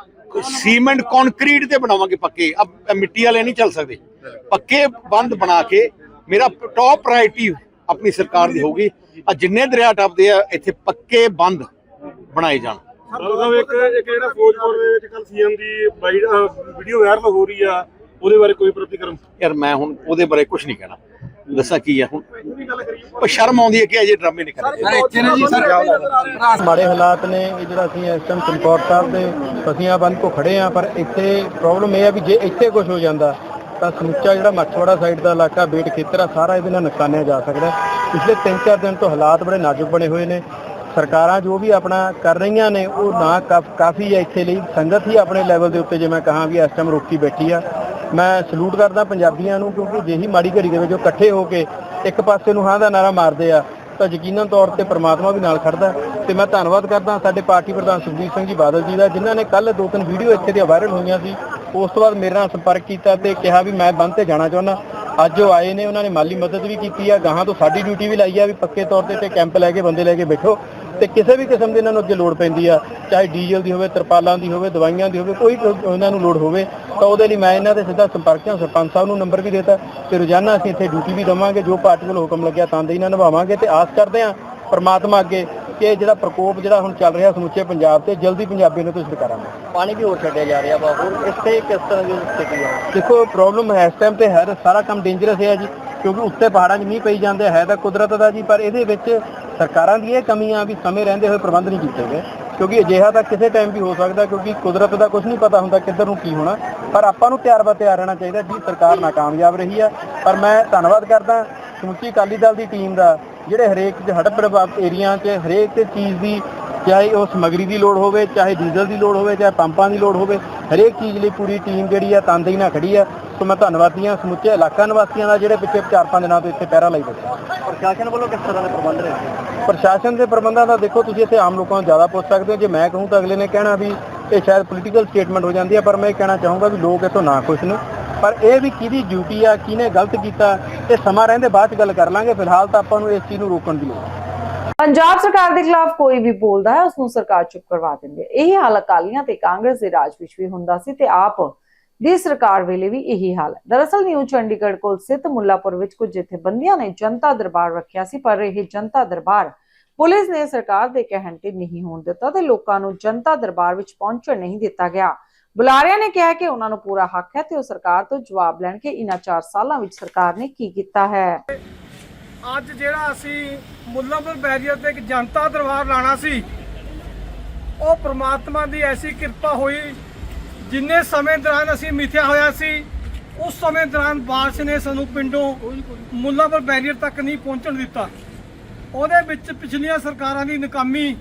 ਸੀਮੈਂਟ ਕੰਕਰੀਟ ਤੇ ਬਣਾਵਾਂਗੇ ਪੱਕੇ। ਅਬ ਮਿੱਟੀ ਵਾਲੇ ਨਹੀਂ ਚੱਲ ਸਕਦੇ। ਪੱਕੇ ਬੰਦ ਬਣਾ ਕੇ ਮੇਰਾ ਟੌਪ ਪ੍ਰਾਇੋਰਟੀ ਆਪਣੀ ਸਰਕਾਰ ਦੀ ਹੋਊਗੀ। ਆ ਜਿੰਨੇ ਦਰਿਆ ਟੱਪਦੇ ਆ ਇੱਥੇ ਪੱਕੇ ਬੰਦ ਬਣਾਏ ਜਾਣ। ਸਾਹਿਬ ਇੱਕ ਇੱਕ ਜਿਹੜਾ ਫੌਜਪੁਰ ਦੇ ਵਿੱਚ ਕੱਲ ਸੀਐਮ ਦੀ ਵੀਡੀਓ ਵਾਇਰਲ ਹੋ ਰਹੀ ਆ ਉਹਦੇ ਬਾਰੇ ਕੋਈ ਪ੍ਰਤੀਕਰਮ? ਯਾਰ ਮੈਂ ਹੁਣ ਉਹਦੇ ਬਾਰੇ ਕੁਝ ਨਹੀਂ ਕਹਿਣਾ। ਦੱਸਾਂ ਕੀ ਆ ਹੁਣ? ਉਹ ਸ਼ਰਮ ਆਉਂਦੀ ਹੈ ਕਿ ਅਜੇ ਡਰਾਮੇ ਨਹੀਂ ਕਰਨੇ ਇੱਥੇ ਨਾ ਜੀ ਸਰ ਮਾੜੇ ਹਾਲਾਤ ਨੇ ਇਹ ਜਿਹੜਾ ਅਸੀਂ ਇਸ ਟਾਈਮ ਚਮਕੌਰ ਸਾਹਿਬ ਦੇ ਫਸੀਆਂ ਬੰਨ ਕੋ ਖੜੇ ਆ ਪਰ ਇੱਥੇ ਪ੍ਰੋਬਲਮ ਇਹ ਆ ਵੀ ਜੇ ਇੱਥੇ ਕੁਝ ਹੋ ਜਾਂਦਾ ਤਾਂ ਸਮੁੱਚਾ ਜਿਹੜਾ ਮੱਛਵਾੜਾ ਸਾਈਡ ਦਾ ਇਲਾਕਾ ਬੇਟ ਖੇਤਰ ਆ ਸਾਰਾ ਇਹਦੇ ਨਾਲ ਨੁਕਸਾਨਿਆ ਜਾ ਸਕਦਾ। ਪਿਛਲੇ 3-4 ਦਿਨ ਤੋਂ ਹਾਲਾਤ ਬੜੇ ਨਾਜ਼ੁਕ ਬਣੇ ਹੋਏ ਨੇ। ਸਰਕਾਰਾਂ ਜੋ ਵੀ ਆਪਣਾ ਕਰ ਰਹੀਆਂ ਨੇ ਉਹ ਨਾ ਕਾਫ- ਕਾਫੀ ਹੈ ਇੱਥੇ ਲਈ। ਸੰਗਤ ਹੀ ਆਪਣੇ ਲੈਵਲ ਦੇ ਉੱਤੇ ਜੇ ਮੈਂ ਕਹਾਂ ਵੀ ਇਸ ਟਾਈਮ ਰੋਕੀ ਬੈਠੀ ਆ। ਮੈਂ ਸਲੂਟ ਕਰਦਾ ਪੰਜਾਬੀਆਂ ਨੂੰ, ਕਿਉਂਕਿ ਜਿਹੀ ਮਾੜੀ ਘੜੀ ਦੇ ਵਿੱਚ ਉਹ ਇਕੱਠੇ ਹੋ ਕੇ ਇੱਕ ਪਾਸੇ ਨੂੰ ਹਾਂ ਦਾ ਨਾਰਾ ਮਾਰਦੇ ਆ, ਤਾਂ ਯਕੀਨਨ ਤੌਰ ਤੇ ਪ੍ਰਮਾਤਮਾ ਵੀ ਨਾਲ ਖੜਦਾ ਹੈ। ਤੇ ਮੈਂ ਧੰਨਵਾਦ ਕਰਦਾ ਸਾਡੇ ਪਾਰਟੀ ਪ੍ਰਧਾਨ ਸੁਖਬੀਰ ਸਿੰਘ ਜੀ ਬਾਦਲ ਜੀ ਦਾ, ਜਿਨ੍ਹਾਂ ਨੇ ਕੱਲ ਦੋ ਤਿੰਨ ਵੀਡੀਓ ਇੱਥੇ ਦੀਆਂ ਵਾਇਰਲ ਹੋਈਆਂ ਸੀ। ਉਸ ਤੋਂ ਬਾਅਦ ਮੇਰੇ ਨਾਲ ਸੰਪਰਕ ਕੀਤਾ ਤੇ ਕਿਹਾ ਵੀ ਮੈਂ ਬੰਦ ਤੇ ਜਾਣਾ ਚਾਹੁੰਦਾ। ਅੱਜ ਉਹ ਆਏ ਨੇ, ਉਹਨਾਂ ਨੇ ਮਾਲੀ ਮਦਦ ਵੀ ਕੀਤੀ ਆ, ਗਾਹਾਂ ਤੋਂ ਸਾਡੀ ਡਿਊਟੀ ਵੀ ਲਾਈ ਆ ਵੀ ਪੱਕੇ ਤੌਰ ਤੇ ਤੇ ਕੈਂਪ ਲੈ ਕੇ, ਬੰਦੇ ਲੈ ਕੇ ਬੈਠੋ। ਤੇ ਕਿਸੇ ਵੀ ਕਿਸਮ ਦੀ ਇਹਨਾਂ ਨੂੰ ਅੱਗੇ ਲੋੜ ਪੈਂਦੀ ਆ ਚਾਹੇ ਡੀਜ਼ਲ ਦੀ ਹੋਵੇ ਤਰਪਾਲਾਂ ਦੀ ਹੋਵੇ ਦਵਾਈਆਂ ਦੀ ਹੋਵੇ ਕੋਈ ਉਹਨਾਂ ਨੂੰ ਲੋੜ ਹੋਵੇ ਤਾਂ ਉਹਦੇ ਲਈ ਮੈਂ ਇਹਨਾਂ ਦੇ ਸਿੱਧਾ ਸੰਪਰਕ ਹਾਂ ਸਰਪੰਚ ਸਾਹਿਬ ਨੂੰ ਨੰਬਰ ਵੀ ਦਿੱਤਾ ਤੇ ਰੋਜ਼ਾਨਾ ਅਸੀਂ ਇੱਥੇ ਡਿਊਟੀ ਵੀ ਦਵਾਂਗੇ ਜੋ ਪਾਰਟੀ ਵੱਲੋਂ ਹੁਕਮ ਲੱਗਿਆ ਤਾਂ ਦੇ ਨਾਲ ਨਿਭਾਵਾਂਗੇ ਤੇ ਆਸ ਕਰਦੇ ਹਾਂ ਪ੍ਰਮਾਤਮਾ ਅੱਗੇ ਕਿ ਇਹ ਜਿਹੜਾ ਪ੍ਰਕੋਪ ਜਿਹੜਾ ਹੁਣ ਚੱਲ ਰਿਹਾ ਸਮੁੱਚੇ ਪੰਜਾਬ ਤੇ ਜਲਦੀ ਪੰਜਾਬੀ ਨੂੰ ਤੋਂ ਛੁਟਕਾਰਾਂਗੇ ਪਾਣੀ ਵੀ ਹੋਰ ਛੱਡਿਆ ਜਾ ਰਿਹਾ ਵਾ ਹੋਰ ਇਸ ਤੇ ਕਿਸ ਤਰ੍ਹਾਂ ਦੀ ਸਥਿਤੀ ਹੈ ਦੇਖੋ ਪ੍ਰੋਬਲਮ ਹੈ ਇਸ ਟਾਈਮ ਤੇ ਹੈ ਸਾਰਾ ਕੰਮ ਡੇਂਜਰਸ ਹੈ ਜੀ। ਕਿਉਂਕਿ ਉੱਤੇ ਪਹਾੜਾਂ 'ਚ ਮੀਂਹ ਪਈ ਜਾਂਦੇ ਹੈ ਤਾਂ ਕੁਦਰਤ ਦਾ ਜੀ, ਪਰ ਇਹਦੇ ਵਿੱਚ ਸਰਕਾਰਾਂ ਦੀ ਇਹ ਕਮੀਆਂ ਵੀ ਸਮੇਂ ਰਹਿੰਦੇ ਹੋਏ ਪ੍ਰਬੰਧ ਨਹੀਂ ਕੀਤੇ ਗਏ। ਕਿਉਂਕਿ ਅਜਿਹਾ ਤਾਂ ਕਿਸੇ ਟਾਈਮ ਵੀ ਹੋ ਸਕਦਾ, ਕਿਉਂਕਿ ਕੁਦਰਤ ਦਾ ਕੁਝ ਨਹੀਂ ਪਤਾ ਹੁੰਦਾ ਕਿੱਧਰ ਨੂੰ ਕੀ ਹੋਣਾ। ਪਰ ਆਪਾਂ ਨੂੰ ਤਿਆਰ ਬਾ ਤਿਆਰ ਰਹਿਣਾ ਚਾਹੀਦਾ, ਜੀ, ਸਰਕਾਰ ਨਾਕਾਮਯਾਬ ਰਹੀ ਹੈ ਪਰ ਮੈਂ ਧੰਨਵਾਦ ਕਰਦਾ ਸਮੁੱਚੀ ਅਕਾਲੀ ਦਲ ਦੀ ਟੀਮ ਦਾ, ਜਿਹੜੇ ਹਰੇਕ ਹੜਪ ਹੜ੍ਹ ਪ੍ਰਭਾਵਿਤ ਏਰੀਆ 'ਚ, ਹਰੇਕ ਚੀਜ਼ ਦੀ, ਚਾਹੇ ਉਹ ਸਮਗਰੀ ਦੀ ਲੋੜ ਹੋਵੇ, ਚਾਹੇ ਡੀਜ਼ਲ ਦੀ ਲੋੜ ਹੋਵੇ, ਚਾਹੇ ਪੰਪਾਂ ਦੀ ਲੋੜ ਹੋਵੇ, ਹਰੇਕ ਚੀਜ਼ ਲਈ ਪੂਰੀ ਟੀਮ ਜਿਹੜੀ ਆ ਤਨਦੇਹੀ ਨਾਲ ਖੜੀ ਆ। ਸੋ ਮੈਂ ਧੰਨਵਾਦੀ ਹਾਂ ਸਮੁੱਚੇ ਇਲਾਕਾ ਨਿਵਾਸੀਆਂ ਦਾ ਜਿਹੜੇ ਪਿੱਛੇ 4-5 ਦਿਨਾਂ ਤੋਂ ਇੱਥੇ ਪਹਿਰਾ ਲਈ ਬੈਠੇ ਪ੍ਰਸ਼ਾਸਨ ਵੱਲੋਂ ਕਿਸ ਤਰ੍ਹਾਂ ਦੇ ਪ੍ਰਬੰਧ ਰਹੇ ਪ੍ਰਸ਼ਾਸਨ ਦੇ ਪ੍ਰਬੰਧਾਂ ਦਾ ਦੇਖੋ ਤੁਸੀਂ ਇੱਥੇ ਆਮ ਲੋਕਾਂ ਨੂੰ ਜ਼ਿਆਦਾ ਪੁੱਛ ਸਕਦੇ ਹੋ। ਜੇ ਮੈਂ ਕਹੂੰ ਤਾਂ ਅਗਲੇ ਨੇ ਕਹਿਣਾ ਵੀ ਇਹ ਸ਼ਾਇਦ ਪੋਲੀਟੀਕਲ ਸਟੇਟਮੈਂਟ ਹੋ ਜਾਂਦੀ ਹੈ ਪਰ ਮੈਂ ਇਹ ਕਹਿਣਾ ਚਾਹੂੰਗਾ ਵੀ ਲੋਕ ਇਥੋਂ ਨਾ ਖੁਸ਼ ਨੇ। ਪਰ ਇਹ ਵੀ ਕਿਹਦੀ ਡਿਊਟੀ ਆ ਕਿਹਨੇ ਗਲਤ ਕੀਤਾ ਇਹ ਸਮਾਂ ਰਹਿੰਦੇ ਬਾਅਦ ਚ ਗੱਲ ਕਰ ਲਾਂਗੇ। ਫਿਲਹਾਲ ਤਾਂ ਆਪਾਂ ਨੂੰ ਇਸ ਚੀਜ਼ ਨੂੰ ਰੋਕਣ ਦੀ ਲੋੜ ਹੈ ਪੰਜਾਬ ਸਰਕਾਰ ਦੇ ਖਿਲਾਫ ਕੋਈ ਵੀ ਬੋਲਦਾ ਹੈ ਉਸ ਨੂੰ ਸਰਕਾਰ ਚੁੱਪ ਕਰਵਾ ਦਿੰਦੀ ਹੈ। ਇਹ ਹਾਲ ਅਕਾਲੀਆਂ ਤੇ ਕਾਂਗਰਸ ਦੇ ਰਾਜ ਵਿੱਚ ਵੀ ਹੁੰਦਾ ਸੀ ਤੇ ਆਪ ਦੀ ਸਰਕਾਰ ਵੇਲੇ ਵੀ ਇਹੀ ਹਾਲ ਹੈ। ਦਰਅਸਲ ਨਿਊ ਚੰਡੀਗੜ੍ਹ ਕੋਲ ਸਥਿਤ ਮੁੱਲਾਪੁਰ ਵਿੱਚ ਕੁਝ ਜਥੇਬੰਦੀਆਂ ਨੇ ਜਨਤਾ ਦਰਬਾਰ ਰੱਖਿਆ ਸੀ, ਪਰ ਇਹ ਜਨਤਾ ਦਰਬਾਰ ਪੁਲਿਸ ਨੇ ਸਰਕਾਰ ਦੇ ਕਹਿਣ ਤੇ ਨਹੀਂ ਹੋਣ ਦਿੱਤਾ ਤੇ ਲੋਕਾਂ ਨੂੰ ਜਨਤਾ ਦਰਬਾਰ ਵਿੱਚ ਪਹੁੰਚਣ ਨਹੀਂ ਦਿੱਤਾ ਗਿਆ। ਬੁਲਾਰਿਆਂ ਨੇ ਕਿਹਾ ਕਿ ਉਹਨਾਂ ਨੂੰ ਪੂਰਾ ਹੱਕ ਹੈ ਤੇ ਉਹ ਸਰਕਾਰ ਤੋਂ ਜਵਾਬ ਲੈਣ ਕਿ ਇਨ੍ਹਾਂ 4 ਸਾਲਾਂ ਵਿੱਚ ਸਰਕਾਰ ਨੇ ਕੀ ਕੀਤਾ ਹੈ। ਅੱਜ ਜਿਹੜਾ ਅਸੀਂ ਮੁੱਲਾਂਪੁਰ ਬੈਰੀਅਰ ਤੇ ਇੱਕ ਜਨਤਾ ਦਰਬਾਰ ਲਾਣਾ ਸੀ, ਉਹ ਪ੍ਰਮਾਤਮਾ ਦੀ ਐਸੀ ਕਿਰਪਾ ਹੋਈ ਜਿੰਨੇ ਸਮੇਂ ਦੌਰਾਨ ਅਸੀਂ ਮਿਥਿਆ ਹੋਇਆ ਸੀ, ਉਸ ਸਮੇਂ ਦੌਰਾਨ ਬਾਰਿਸ਼ ਨੇ ਸਾਨੂੰ ਪਿੰਡੋਂ ਮੁੱਲਾਂਪੁਰ ਬੈਰੀਅਰ ਤੱਕ ਨਹੀਂ ਪਹੁੰਚਣ ਦਿੱਤਾ। ਉਹਦੇ ਵਿੱਚ ਪਿਛਲੀਆਂ ਸਰਕਾਰਾਂ ਦੀ ਨਕਾਮੀ,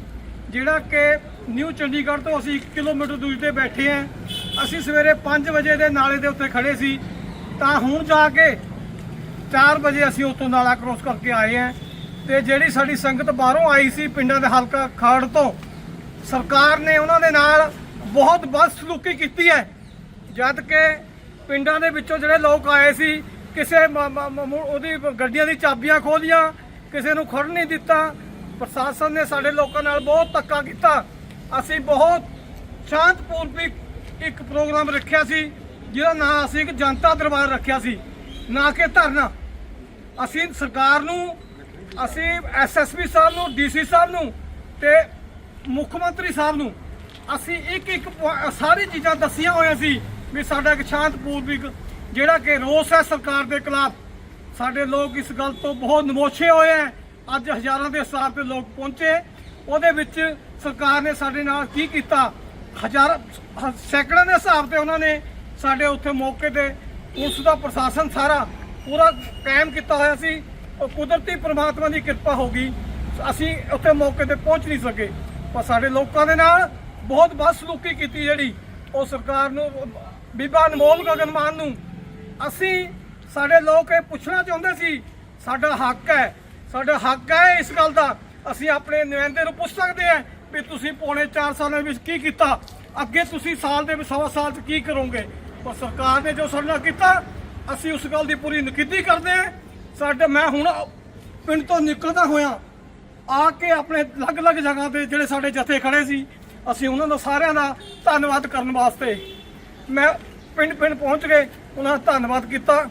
ਜਿਹੜਾ ਕਿ ਨਿਊ ਚੰਡੀਗੜ੍ਹ ਤੋਂ ਅਸੀਂ 1 ਕਿਲੋਮੀਟਰ ਦੂਰੀ ਤੇ ਬੈਠੇ ਆਂ ਅਸੀਂ ਸਵੇਰੇ 5 ਵਜੇ ਦੇ ਨਾਲੇ ਦੇ ਉੱਤੇ ਖੜੇ ਸੀ, ਤਾਂ ਹੁਣ ਜਾ ਕੇ 4 ਵਜੇ ਅਸੀਂ ਉੱਥੋਂ ਨਾਲਾ ਕ੍ਰੋਸ ਕਰਕੇ ਆਏ ਆਂ ਤੇ ਜਿਹੜੀ ਸਾਡੀ ਸੰਗਤ ਬਾਹਰੋਂ ਆਈ ਸੀ ਪਿੰਡਾਂ ਦੇ ਹਲਕਾ ਖੜ ਤੋਂ, ਸਰਕਾਰ ਨੇ ਉਹਨਾਂ ਦੇ ਨਾਲ ਬਹੁਤ ਬਦਸਲੂਕੀ ਕੀਤੀ ਹੈ। ਜਦ ਕਿ ਪਿੰਡਾਂ ਦੇ ਵਿੱਚੋਂ ਜਿਹੜੇ ਲੋਕ ਆਏ ਸੀ, ਕਿਸੇ ਉਹਦੀ ਗੱਡੀਆਂ ਦੀ ਚਾਬੀਆਂ ਖੋਲੀਆਂ, ਕਿਸੇ ਨੂੰ ਖੜਨ ਨਹੀਂ ਦਿੱਤਾ। ਪ੍ਰਸ਼ਾਸਨ ਨੇ ਸਾਡੇ ਲੋਕਾਂ ਨਾਲ ਬਹੁਤ ਧੱਕਾ ਕੀਤਾ। ਅਸੀਂ ਬਹੁਤ ਸ਼ਾਂਤਪੂਰਵਕ ਇੱਕ ਪ੍ਰੋਗਰਾਮ ਰੱਖਿਆ ਸੀ, ਜਿਹਦਾ ਨਾਂ ਅਸੀਂ ਇੱਕ ਜਨਤਾ ਦਰਬਾਰ ਰੱਖਿਆ ਸੀ। ਨਾ ਕਿ ਧਰਨਾ। ਅਸੀਂ ਸਰਕਾਰ ਨੂੰ, ਅਸੀਂ ਐਸਐਸਪੀ ਸਾਹਿਬ ਨੂੰ ਡੀਸੀ ਸਾਹਿਬ ਨੂੰ ਤੇ ਮੁੱਖ ਮੰਤਰੀ ਸਾਹਿਬ ਨੂੰ ਅਸੀਂ ਇੱਕ ਇੱਕ ਪੁਆ- ਸਾਰੀ ਚੀਜ਼ਾਂ ਦੱਸੀਆਂ ਹੋਈਆਂ ਸੀ ਵੀ ਸਾਡਾ ਇੱਕ ਸ਼ਾਂਤ ਪੂਰਵਿਕ ਜਿਹੜਾ ਕਿ ਰੋਸ ਹੈ ਸਰਕਾਰ ਦੇ ਖਿਲਾਫ। ਸਾਡੇ ਲੋਕ ਇਸ ਗੱਲ ਤੋਂ ਬਹੁਤ ਨਮੋਸ਼ੇ ਹੋਏ ਹੈ। ਅੱਜ ਹਜ਼ਾਰਾਂ ਦੇ ਹਿਸਾਬ ਤੇ ਲੋਕ ਪਹੁੰਚੇ। ਉਹਦੇ ਵਿੱਚ ਸਰਕਾਰ ਨੇ ਸਾਡੇ ਨਾਲ ਕੀ ਕੀਤਾ? ਹਜ਼ਾਰ ਹ- ਸੈਂਕੜਾਂ ਦੇ ਹਿਸਾਬ ਤੇ ਉਹਨਾਂ ਨੇ ਸਾਡੇ ਉੱਥੇ ਮੌਕੇ ਤੇ ਪੁਲਿਸ ਦਾ ਪ੍ਰਸ਼ਾਸਨ ਸਾਰਾ ਪੂਰਾ ਕਾਇਮ ਕੀਤਾ ਹੋਇਆ ਸੀ। ਉਹ ਕੁਦਰਤੀ ਪ੍ਰਮਾਤਮਾ ਦੀ ਕਿਰਪਾ ਹੋ ਗਈ। ਅਸੀਂ ਉੱਥੇ ਮੌਕੇ ਤੇ ਪਹੁੰਚ ਨਹੀਂ ਸਕੇ। ਪਰ ਸਾਡੇ ਲੋਕਾਂ ਦੇ ਨਾਲ ਬਹੁਤ ਬਦਸਲੂਕੀ ਕੀਤੀ ਜਿਹੜੀ ਉਹ ਸਰਕਾਰ ਨੂੰ, ਬੀਬਾ ਅਨਮੋਲ ਗਗਨ ਮਾਨ ਨੂੰ। ਅਸੀਂ ਸਾਡੇ ਲੋਕ ਇਹ ਪੁੱਛਣਾ ਚਾਹੁੰਦੇ ਸੀ, ਸਾਡਾ ਹੱਕ ਹੈ, ਸਾਡਾ ਹੱਕ ਹੈ ਇਸ ਗੱਲ ਦਾ। ਅਸੀਂ ਆਪਣੇ ਨੁਮਾਇੰਦੇ ਨੂੰ ਪੁੱਛ ਸਕਦੇ ਹਾਂ ਵੀ ਤੁਸੀਂ ਪੌਣੇ 4 ਸਾਲਾਂ ਵਿੱਚ ਕੀ ਕੀਤਾ, ਅੱਗੇ ਤੁਸੀਂ ਸਾਲ ਦੇ ਵਿੱਚ ਸਵਾ ਸਾਲ 'ਚ ਕੀ ਕਰੋਗੇ। ਪਰ ਸਰਕਾਰ ਨੇ ਜੋ ਸਾਡੇ ਨਾਲ ਕੀਤਾ, ਅਸੀਂ ਉਸ ਗੱਲ ਦੀ ਪੂਰੀ ਨਕਿੱਦੀ ਕਰਦੇ ਹਾਂ। ਸਾਡੇ, ਮੈਂ ਹੁਣ ਪਿੰਡ ਤੋਂ ਨਿਕਲਦਾ ਹੋਇਆ, ਆ ਕੇ ਆਪਣੇ ਅਲੱਗ-ਅਲੱਗ ਜਗ੍ਹਾ ਤੇ ਜਿਹੜੇ ਸਾਡੇ ਜਥੇ ਖੜੇ ਸੀ ਅਸੀਂ ਉਹਨਾਂ ਦਾ ਸਾਰਿਆਂ ਦਾ ਧੰਨਵਾਦ ਕਰਨ ਵਾਸਤੇ ਮੈਂ ਪਿੰਡ ਪਿੰਡ ਪਹੁੰਚ ਕੇ ਉਹਨਾਂ ਦਾ ਧੰਨਵਾਦ ਕੀਤਾ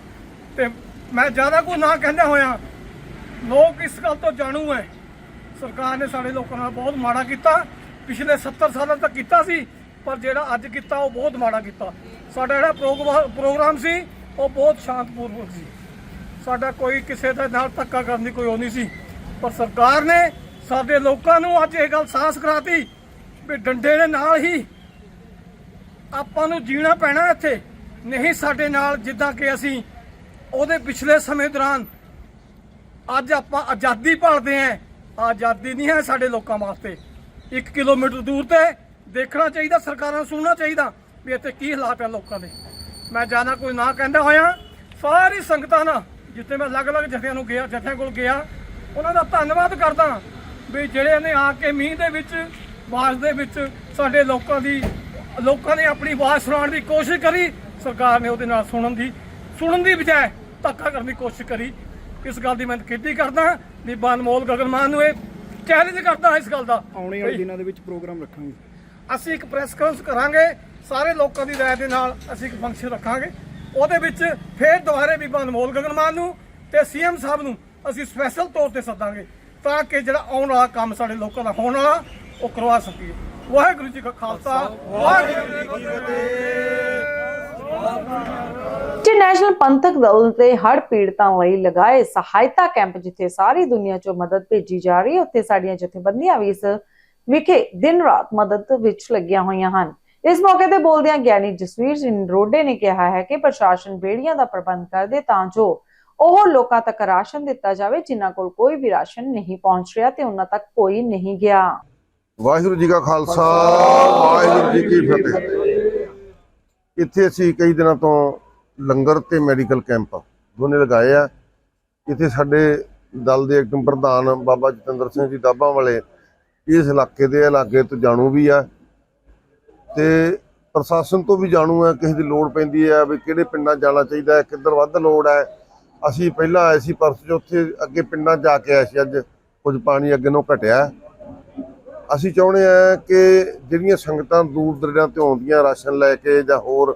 ਤੇ ਮੈਂ ਜ਼ਿਆਦਾ ਕੋਈ ਨਾ ਕਹਿੰਦਾ ਹੋਇਆ ਲੋਕ ਇਸ ਗੱਲ ਤੋਂ ਜਾਣੂ ਹੈ। ਸਰਕਾਰ ਨੇ ਸਾਡੇ ਲੋਕਾਂ ਨਾਲ ਬਹੁਤ ਮਾੜਾ ਕੀਤਾ। ਪਿਛਲੇ 70 ਸਾਲਾਂ ਤੱਕ ਕੀਤਾ ਸੀ, ਪਰ ਜਿਹੜਾ ਅੱਜ ਕੀਤਾ ਉਹ ਬਹੁਤ ਮਾੜਾ ਕੀਤਾ। ਸਾਡਾ ਜਿਹੜਾ ਪ੍ਰੋਗਰਾ- ਪ੍ਰੋਗਰਾਮ ਸੀ, ਉਹ ਬਹੁਤ ਸ਼ਾਂਤਪੂਰਵਕ ਸੀ। ਸਾਡਾ ਕੋਈ ਕਿਸੇ ਦੇ ਨਾਲ ਧੱਕਾ ਕਰਨ ਦੀ ਕੋਈ ਉਹ ਨਹੀਂ ਸੀ। ਪਰ ਸਰਕਾਰ ਨੇ ਸਾਡੇ ਲੋਕਾਂ ਨੂੰ ਅੱਜ ਇਹ ਗੱਲ ਸਾਹਸ ਕਰਾਤੀ ਵੀ ਡੰਡੇ ਦੇ ਨਾਲ ਹੀ ਆਪਾਂ ਨੂੰ ਜੀਣਾ ਪੈਣਾ ਇੱਥੇ। ਨਹੀਂ ਸਾਡੇ ਨਾਲ, ਜਿੱਦਾਂ ਕਿ ਅਸੀਂ ਉਹਦੇ ਪਿਛਲੇ ਸਮੇਂ ਦੌਰਾਨ ਅੱਜ ਆਪਾਂ ਆਜ਼ਾਦੀ ਭਾਲਦੇ ਆਂ ਆਜ਼ਾਦੀ ਨਹੀਂ ਹੈ ਸਾਡੇ ਲੋਕਾਂ ਵਾਸਤੇ। 1 ਕਿਲੋਮੀਟਰ ਦੂਰ ਤੇ ਦੇਖਣਾ ਚਾਹੀਦਾ, ਸਰਕਾਰਾਂ ਨੂੰ ਸੁਣਨਾ ਚਾਹੀਦਾ ਵੀ ਇੱਥੇ ਕੀ ਹਾਲਾਤ ਹੈ ਲੋਕਾਂ ਦੇ। ਮੈਂ ਜਾਣਾ ਕੋਈ ਨਾ ਕਹਿੰਦਾ ਹੋਇਆ, ਸਾਰੀ ਸੰਗਤਾਂ ਨਾਲ, ਜਿੱਥੇ ਮੈਂ ਅਲੱਗ-ਅਲੱਗ ਜਥਿਆਂ ਨੂੰ ਗਿਆ ਜਥਿਆਂ ਕੋਲ ਗਿਆ, ਉਹਨਾਂ ਦਾ ਧੰਨਵਾਦ ਕਰਦਾ ਵੀ ਜਿਹੜੇ ਨੇ ਆ ਕੇ ਮੀਂਹ ਦੇ ਵਿੱਚ ਬਾਰਿਸ਼ ਦੇ ਵਿੱਚ ਸਾਡੇ ਲੋਕਾਂ ਦੀ ਲੋਕਾਂ ਨੇ ਆਪਣੀ ਆਵਾਜ਼ ਸੁਣਾਉਣ ਦੀ ਕੋਸ਼ਿਸ਼ ਕਰੀ ਸਰਕਾਰ ਨੇ ਉਹਦੇ ਨਾਲ ਸੁਣਨ ਦੀ ਸੁਣਨ ਦੀ ਬਜਾਏ ਧੱਕਾ ਕਰਨ ਦੀ ਕੋਸ਼ਿਸ਼ ਕਰੀ। ਇਸ ਗੱਲ ਦੀ ਮੈਂ ਖੇਤੀ ਕਰਦਾ ਵੀ ਬਨਮੋਲ ਗਗਨਮਾਨ ਨੂੰ ਇਹ ਚੈਲੰਜ ਕਰਦਾ ਇਸ ਗੱਲ ਦਾ। ਆਉਣੇ ਵਾਲੇ ਦਿਨਾਂ ਦੇ ਵਿੱਚ ਪ੍ਰੋਗਰਾਮ ਰੱਖਾਂਗੇ। ਅਸੀਂ ਇੱਕ ਪ੍ਰੈਸ ਕਾਨਫਰੰਸ ਕਰਾਂਗੇ ਸਾਰੇ ਲੋਕਾਂ ਦੀ ਰਾਏ ਦੇ ਨਾਲ ਅਸੀਂ ਇੱਕ ਫੰਕਸ਼ਨ ਰੱਖਾਂਗੇ। ਉਹਦੇ ਵਿੱਚ ਫੇਰ ਦੁਬਾਰੇ ਵੀ ਅਨਮੋਲ ਗਗਨਮਾਨ ਨੂੰ ਤੇ ਸੀਐਮ ਸਾਹਿਬ ਨੂੰ ਅਸੀਂ ਸਪੈਸ਼ਲ ਤੌਰ ਤੇ ਸੱਦਾਂਗੇ ਤਾਂ ਕਿ ਜਿਹੜਾ ਆਉਣ ਵਾਲਾ ਕੰਮ ਸਾਡੇ ਲੋਕਾਂ ਦਾ ਹੋਣ ਵਾਲਾ ਉਹ ਕਰਵਾ ਸਕੀਏ ਵਾਹਿਗੁਰੂ ਜੀ ਕਾ ਖਾਲਸਾ, ਵਾਹਿਗੁਰੂ ਜੀ ਕੀ ਫਤਿਹ। ਇੰਟਰਨੈਸ਼ਨਲ ਪੰਥਕ ਦਲ ਦੇ ਹੜ੍ਹ ਪੀੜਤਾਂ ਲਈ ਲਗਾਏ ਸਹਾਇਤਾ ਕੈਂਪ ਜਿੱਥੇ ਸਾਰੀ ਦੁਨੀਆ ਚੋਂ ਮਦਦ ਭੇਜੀ ਜਾ ਰਹੀ ਹੈ, ਉੱਥੇ ਸਾਡੀਆਂ ਜਥੇਬੰਦੀਆਂ ਵੀ ਇਸ ਵਿਖੇ ਦਿਨ ਰਾਤ ਮਦਦ ਵਿੱਚ ਲੱਗੀਆਂ ਹੋਈਆਂ ਹਨ। ਇਸ ਮੌਕੇ ਤੇ ਬੋਲਦਿਆਂ ਗਿਆਨੀ ਜਸਵੀਰ ਸਿੰਘ ਰੋਡੇ ਨੇ ਕਿਹਾ ਹੈ ਕਿ ਪ੍ਰਸ਼ਾਸਨ ਬੇੜੀਆਂ ਦਾ ਪ੍ਰਬੰਧ ਕਰਦੇ ਤਾਂ ਜੋ ਉਹ ਲੋਕਾਂ ਤੱਕ ਰਾਸ਼ਨ ਦਿੱਤਾ ਜਾਵੇ, ਜਿਨ੍ਹਾਂ ਕੋਲ ਕੋਈ ਵੀ ਰਾਸ਼ਨ ਨਹੀਂ ਪਹੁੰਚ ਰਿਹਾ ਤੇ ਉਹਨਾਂ ਤੱਕ ਕੋਈ ਨਹੀਂ ਗਿਆ। ਵਾਹਿਗੁਰੂ ਜੀ ਕਾ ਖਾਲਸਾ, ਵਾਹਿਗੁਰੂ ਜੀ ਕੀ ਫਤਿਹ। ਇੱਥੇ ਅਸੀਂ ਕਈ ਦਿਨਾਂ ਤੋਂ ਲੰਗਰ ਤੇ ਮੈਡੀਕਲ ਕੈਂਪ ਦੋਨੇ ਲਗਾਏ ਆ। ਇੱਥੇ ਸਾਡੇ ਦਲ ਦੇ ਇੱਕ ਪ੍ਰਧਾਨ ਬਾਬਾ ਜਤਿੰਦਰ ਸਿੰਘ ਜੀ ਦਾਬਾ ਵਾਲੇ, ਇਸ ਇਲਾਕੇ ਦੇ ਇਲਾਕੇ ਤੋਂ ਜਾਣੂ ਵੀ ਆ। ਤੇ ਪ੍ਰਸ਼ਾਸਨ ਤੋਂ ਵੀ ਜਾਣੂ ਹੈ ਕਿਸੇ ਦੀ ਲੋੜ ਪੈਂਦੀ ਹੈ ਵੀ ਕਿਹੜੇ ਪਿੰਡਾਂ ਜਾਣਾ ਚਾਹੀਦਾ ਹੈ, ਕਿੱਧਰ ਵੱਧ ਲੋੜ ਹੈ। ਅਸੀਂ ਪਹਿਲਾਂ ਆਏ ਸੀ ਪਰਸ ਪਰਸੋਂ ਉੱਥੇ ਅੱਗੇ ਪਿੰਡਾਂ 'ਚ ਜਾ ਕੇ ਆਏ ਸੀ ਅੱਜ, ਕੁਝ ਪਾਣੀ ਅੱਗੇ ਨੂੰ ਘਟਿਆ। ਅਸੀਂ ਚਾਹੁੰਦੇ ਆ ਕਿ ਜਿਹੜੀਆਂ ਸੰਗਤਾਂ ਦੂਰ ਦਰਿਆ ਤੋਂ ਆਉਂਦੀਆਂ ਰਾਸ਼ਨ ਲੈ ਕੇ ਜਾਂ ਹੋਰ,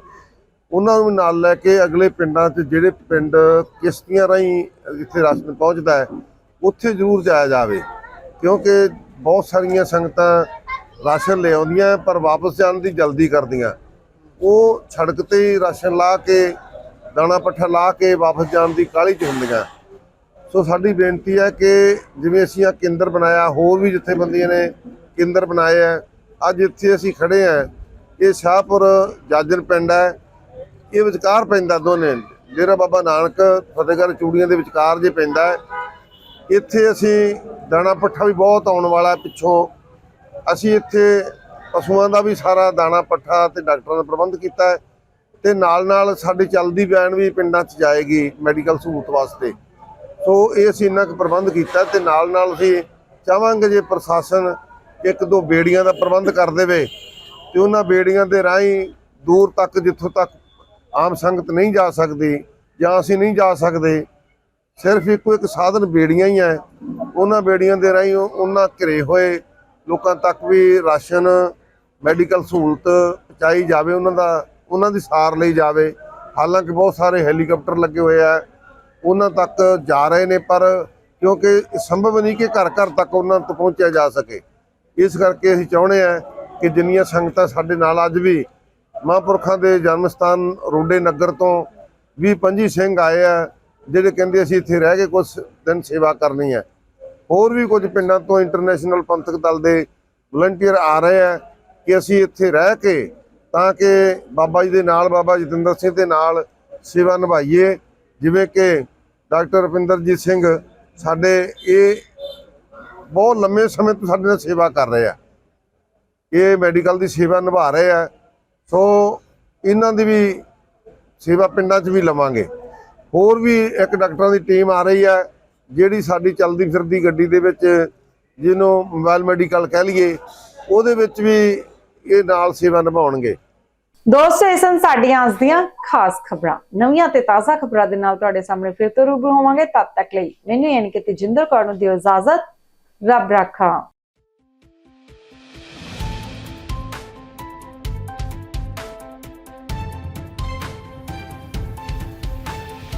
ਉਹਨਾਂ ਨੂੰ ਨਾਲ ਲੈ ਕੇ ਅਗਲੇ ਪਿੰਡਾਂ 'ਚ ਜਿਹੜੇ ਪਿੰਡ ਕਿਸ਼ਤੀਆਂ ਰਾਹੀਂ ਇੱਥੇ ਰਾਸ਼ਨ ਪਹੁੰਚਦਾ ਹੈ, ਉੱਥੇ ਜ਼ਰੂਰ ਜਾਇਆ ਜਾਵੇ। ਕਿਉਂਕਿ ਬਹੁਤ ਸਾਰੀਆਂ ਸੰਗਤਾਂ ਰਾਸ਼ਨ ਲੈ ਆਉਂਦੀਆਂ ਪਰ ਵਾਪਸ ਜਾਣ ਦੀ ਜਲਦੀ ਕਰਦੀਆਂ। ਉਹ ਸੜਕ ਤੇ ਹੀ ਰਾਸ਼ਨ ਲਾ ਕੇ, ਦਾਣਾ ਪੱਠਾ ਲਾ ਕੇ ਵਾਪਸ ਜਾਣ ਦੀ ਕਾਹਲੀ 'ਚ ਹੁੰਦੀਆਂ। ਸੋ ਸਾਡੀ ਬੇਨਤੀ ਹੈ ਕਿ ਜਿਵੇਂ ਅਸੀਂ ਆ ਕੇਂਦਰ ਬਣਾਇਆ, ਹੋਰ ਵੀ ਜਥੇਬੰਦੀਆਂ ਨੇ ਕੇਂਦਰ ਬਣਾਏ ਹੈ। ਅੱਜ ਇੱਥੇ ਅਸੀਂ ਖੜੇ ਆ ਇਹ ਸ਼ਾਹਪੁਰ ਜਾਜਰ ਪਿੰਡ ਹੈ। ਇਹ ਵਿਚਕਾਰ ਪੈਂਦਾ ਦੋਨੇ। ਡੇਰਾ ਬਾਬਾ ਨਾਨਕ ਫਤਿਹਗੜ੍ਹ ਚੂੜੀਆਂ ਦੇ ਵਿਚਕਾਰ ਜੇ ਪੈਂਦਾ ਹੈ। ਇੱਥੇ ਅਸੀਂ ਦਾਣਾ ਪੱਠਾ ਵੀ ਬਹੁਤ ਆਉਣ ਵਾਲਾ ਪਿੱਛੋਂ। ਅਸੀਂ ਇੱਥੇ ਪਸ਼ੂਆਂ ਦਾ ਵੀ ਸਾਰਾ ਦਾਣਾ ਪੱਠਾ ਤੇ ਡਾਕਟਰਾਂ ਦਾ ਪ੍ਰਬੰਧ ਕੀਤਾ ਹੈ। ਤੇ ਨਾਲ ਨਾਲ ਸਾਡੀ ਚੱਲਦੀ ਵੈਨ ਵੀ ਪਿੰਡਾਂ 'ਚ ਜਾਏਗੀ ਮੈਡੀਕਲ ਸਹੂਲਤ ਵਾਸਤੇ। ਸੋ ਇਹ ਅਸੀਂ ਇੰਨਾ ਕੁ ਪ੍ਰਬੰਧ ਕੀਤਾ ਤੇ ਨਾਲ ਨਾਲ ਅਸੀਂ ਚਾਹਾਂਗੇ ਜੇ ਪ੍ਰਸ਼ਾਸਨ ਇੱਕ ਦੋ ਬੇੜੀਆਂ ਦਾ ਪ੍ਰਬੰਧ ਕਰ ਦੇਵੇ ਤੇ ਉਹਨਾਂ ਬੇੜੀਆਂ ਦੇ ਰਾਹੀਂ ਦੂਰ ਤੱਕ, ਜਿੱਥੋਂ ਤੱਕ ਆਮ ਸੰਗਤ ਨਹੀਂ ਜਾ ਸਕਦੀ ਜਾਂ ਅਸੀਂ ਨਹੀਂ ਜਾ ਸਕਦੇ, ਸਿਰਫ ਇੱਕੋ ਇੱਕ ਸਾਧਨ ਬੇੜੀਆਂ ਹੀ ਹੈ। ਉਹਨਾਂ ਬੇੜੀਆਂ ਦੇ ਰਾਹੀਂ ਉਹਨਾਂ ਘਿਰੇ ਹੋਏ ਲੋਕਾਂ ਤੱਕ ਵੀ ਰਾਸ਼ਨ, ਮੈਡੀਕਲ ਸਹੂਲਤ ਪਹੁੰਚਾਈ ਜਾਵੇ, ਉਹਨਾਂ ਦਾ, ਉਹਨਾਂ ਦੀ ਸਾਰ ਲਈ ਜਾਵੇ। ਹਾਲਾਂਕਿ ਬਹੁਤ ਸਾਰੇ ਹੈਲੀਕਾਪਟਰ ਲੱਗੇ ਹੋਏ ਆ, ਉਹਨਾਂ ਤੱਕ ਜਾ ਰਹੇ ਨੇ, ਪਰ ਕਿਉਂਕਿ ਸੰਭਵ ਨਹੀਂ ਕਿ ਘਰ ਘਰ ਤੱਕ ਉਹਨਾਂ ਤੱਕ ਪਹੁੰਚਿਆ ਜਾ ਸਕੇ। ਇਸ ਕਰਕੇ ਅਸੀਂ ਚਾਹੁੰਦੇ ਆ ਕਿ ਜਿੰਨੀਆਂ ਸੰਗਤਾਂ ਸਾਡੇ ਨਾਲ ਅੱਜ ਵੀ ਮਹਾਂਪੁਰਖਾਂ ਦੇ ਜਨਮ ਸਥਾਨ ਰੋਡੇ ਨਗਰ ਤੋਂ 20 25 ਸਿੰਘ ਆਏ ਆ, ਜਿਹੜੇ ਕਹਿੰਦੇ ਅਸੀਂ ਇੱਥੇ ਰਹਿ ਕੇ ਕੁਝ ਦਿਨ ਸੇਵਾ ਕਰਨੀ ਹੈ। ਹੋਰ ਵੀ ਕੁਝ ਪਿੰਡਾਂ ਤੋਂ ਇੰਟਰਨੈਸ਼ਨਲ ਪੰਥਕ ਦਲ ਦੇ ਵਲੰਟੀਅਰ ਆ ਰਹੇ ਆ ਕਿ ਅਸੀਂ ਇੱਥੇ ਰਹਿ ਕੇ ਤਾਂ ਕਿ ਬਾਬਾ ਜੀ ਦੇ ਨਾਲ, ਬਾਬਾ ਜਤਿੰਦਰ ਸਿੰਘ ਦੇ ਨਾਲ ਸੇਵਾ ਨਿਭਾਈਏ। ਜਿਵੇਂ ਕਿ ਡਾਕਟਰ ਰਪਿੰਦਰਜੀਤ ਸਿੰਘ, ਸਾਡੇ ਇਹ ਬਹੁਤ ਲੰਮੇ ਸਮੇਂ ਤੋਂ ਸਾਡੇ ਨਾਲ ਸੇਵਾ ਕਰ ਰਹੇ ਆ। ਇਹ ਮੈਡੀਕਲ ਦੀ ਸੇਵਾ ਨਿਭਾ ਰਹੇ ਆ। ਸੋ ਇਹਨਾਂ ਦੀ ਵੀ ਸੇਵਾ ਪਿੰਡਾਂ 'ਚ ਵੀ ਲਵਾਂਗੇ। ਹੋਰ ਵੀ ਇੱਕ ਡਾਕਟਰਾਂ ਦੀ ਟੀਮ ਆ ਰਹੀ ਹੈ ਜਿਹੜੀ ਸਾਡੀ ਚਲਦੀ ਫਿਰਦੀ ਗੱਡੀ ਦੇ ਵਿੱਚ ਜਿਹਨੂੰ ਮੋਬਾਈਲ ਮੈਡੀਕਲ ਕਹਿ ਲਈਏ, ਉਹਦੇ ਵਿੱਚ ਵੀ ਇਹ ਨਾਲ ਸੇਵਾ ਨਿਭਾਉਣਗੇ। ਦੋਸਤੋ, ਇਹ ਸਨ ਸਾਡੀਆਂ ਅੱਜ ਦੀਆਂ ਖਾਸ ਖਬਰਾਂ। ਨਵੀਆਂ ਤੇ ਤਾਜ਼ਾ ਖਬਰਾਂ ਦੇ ਨਾਲ ਤੁਹਾਡੇ ਸਾਹਮਣੇ ਫਿਰ ਤੋਂ ਰੂਬਰੂ ਹੋਵਾਂਗੇ ਤਦ ਤੱਕ ਲਈ ਮੈਨੂੰ ਯਾਨੀ ਕਿ ਤੇਜਿੰਦਰ ਕੌਰ ਨੂੰ ਦਿਓ ਇਜਾਜ਼ਤ। ਰੱਬ ਰਾਖਾ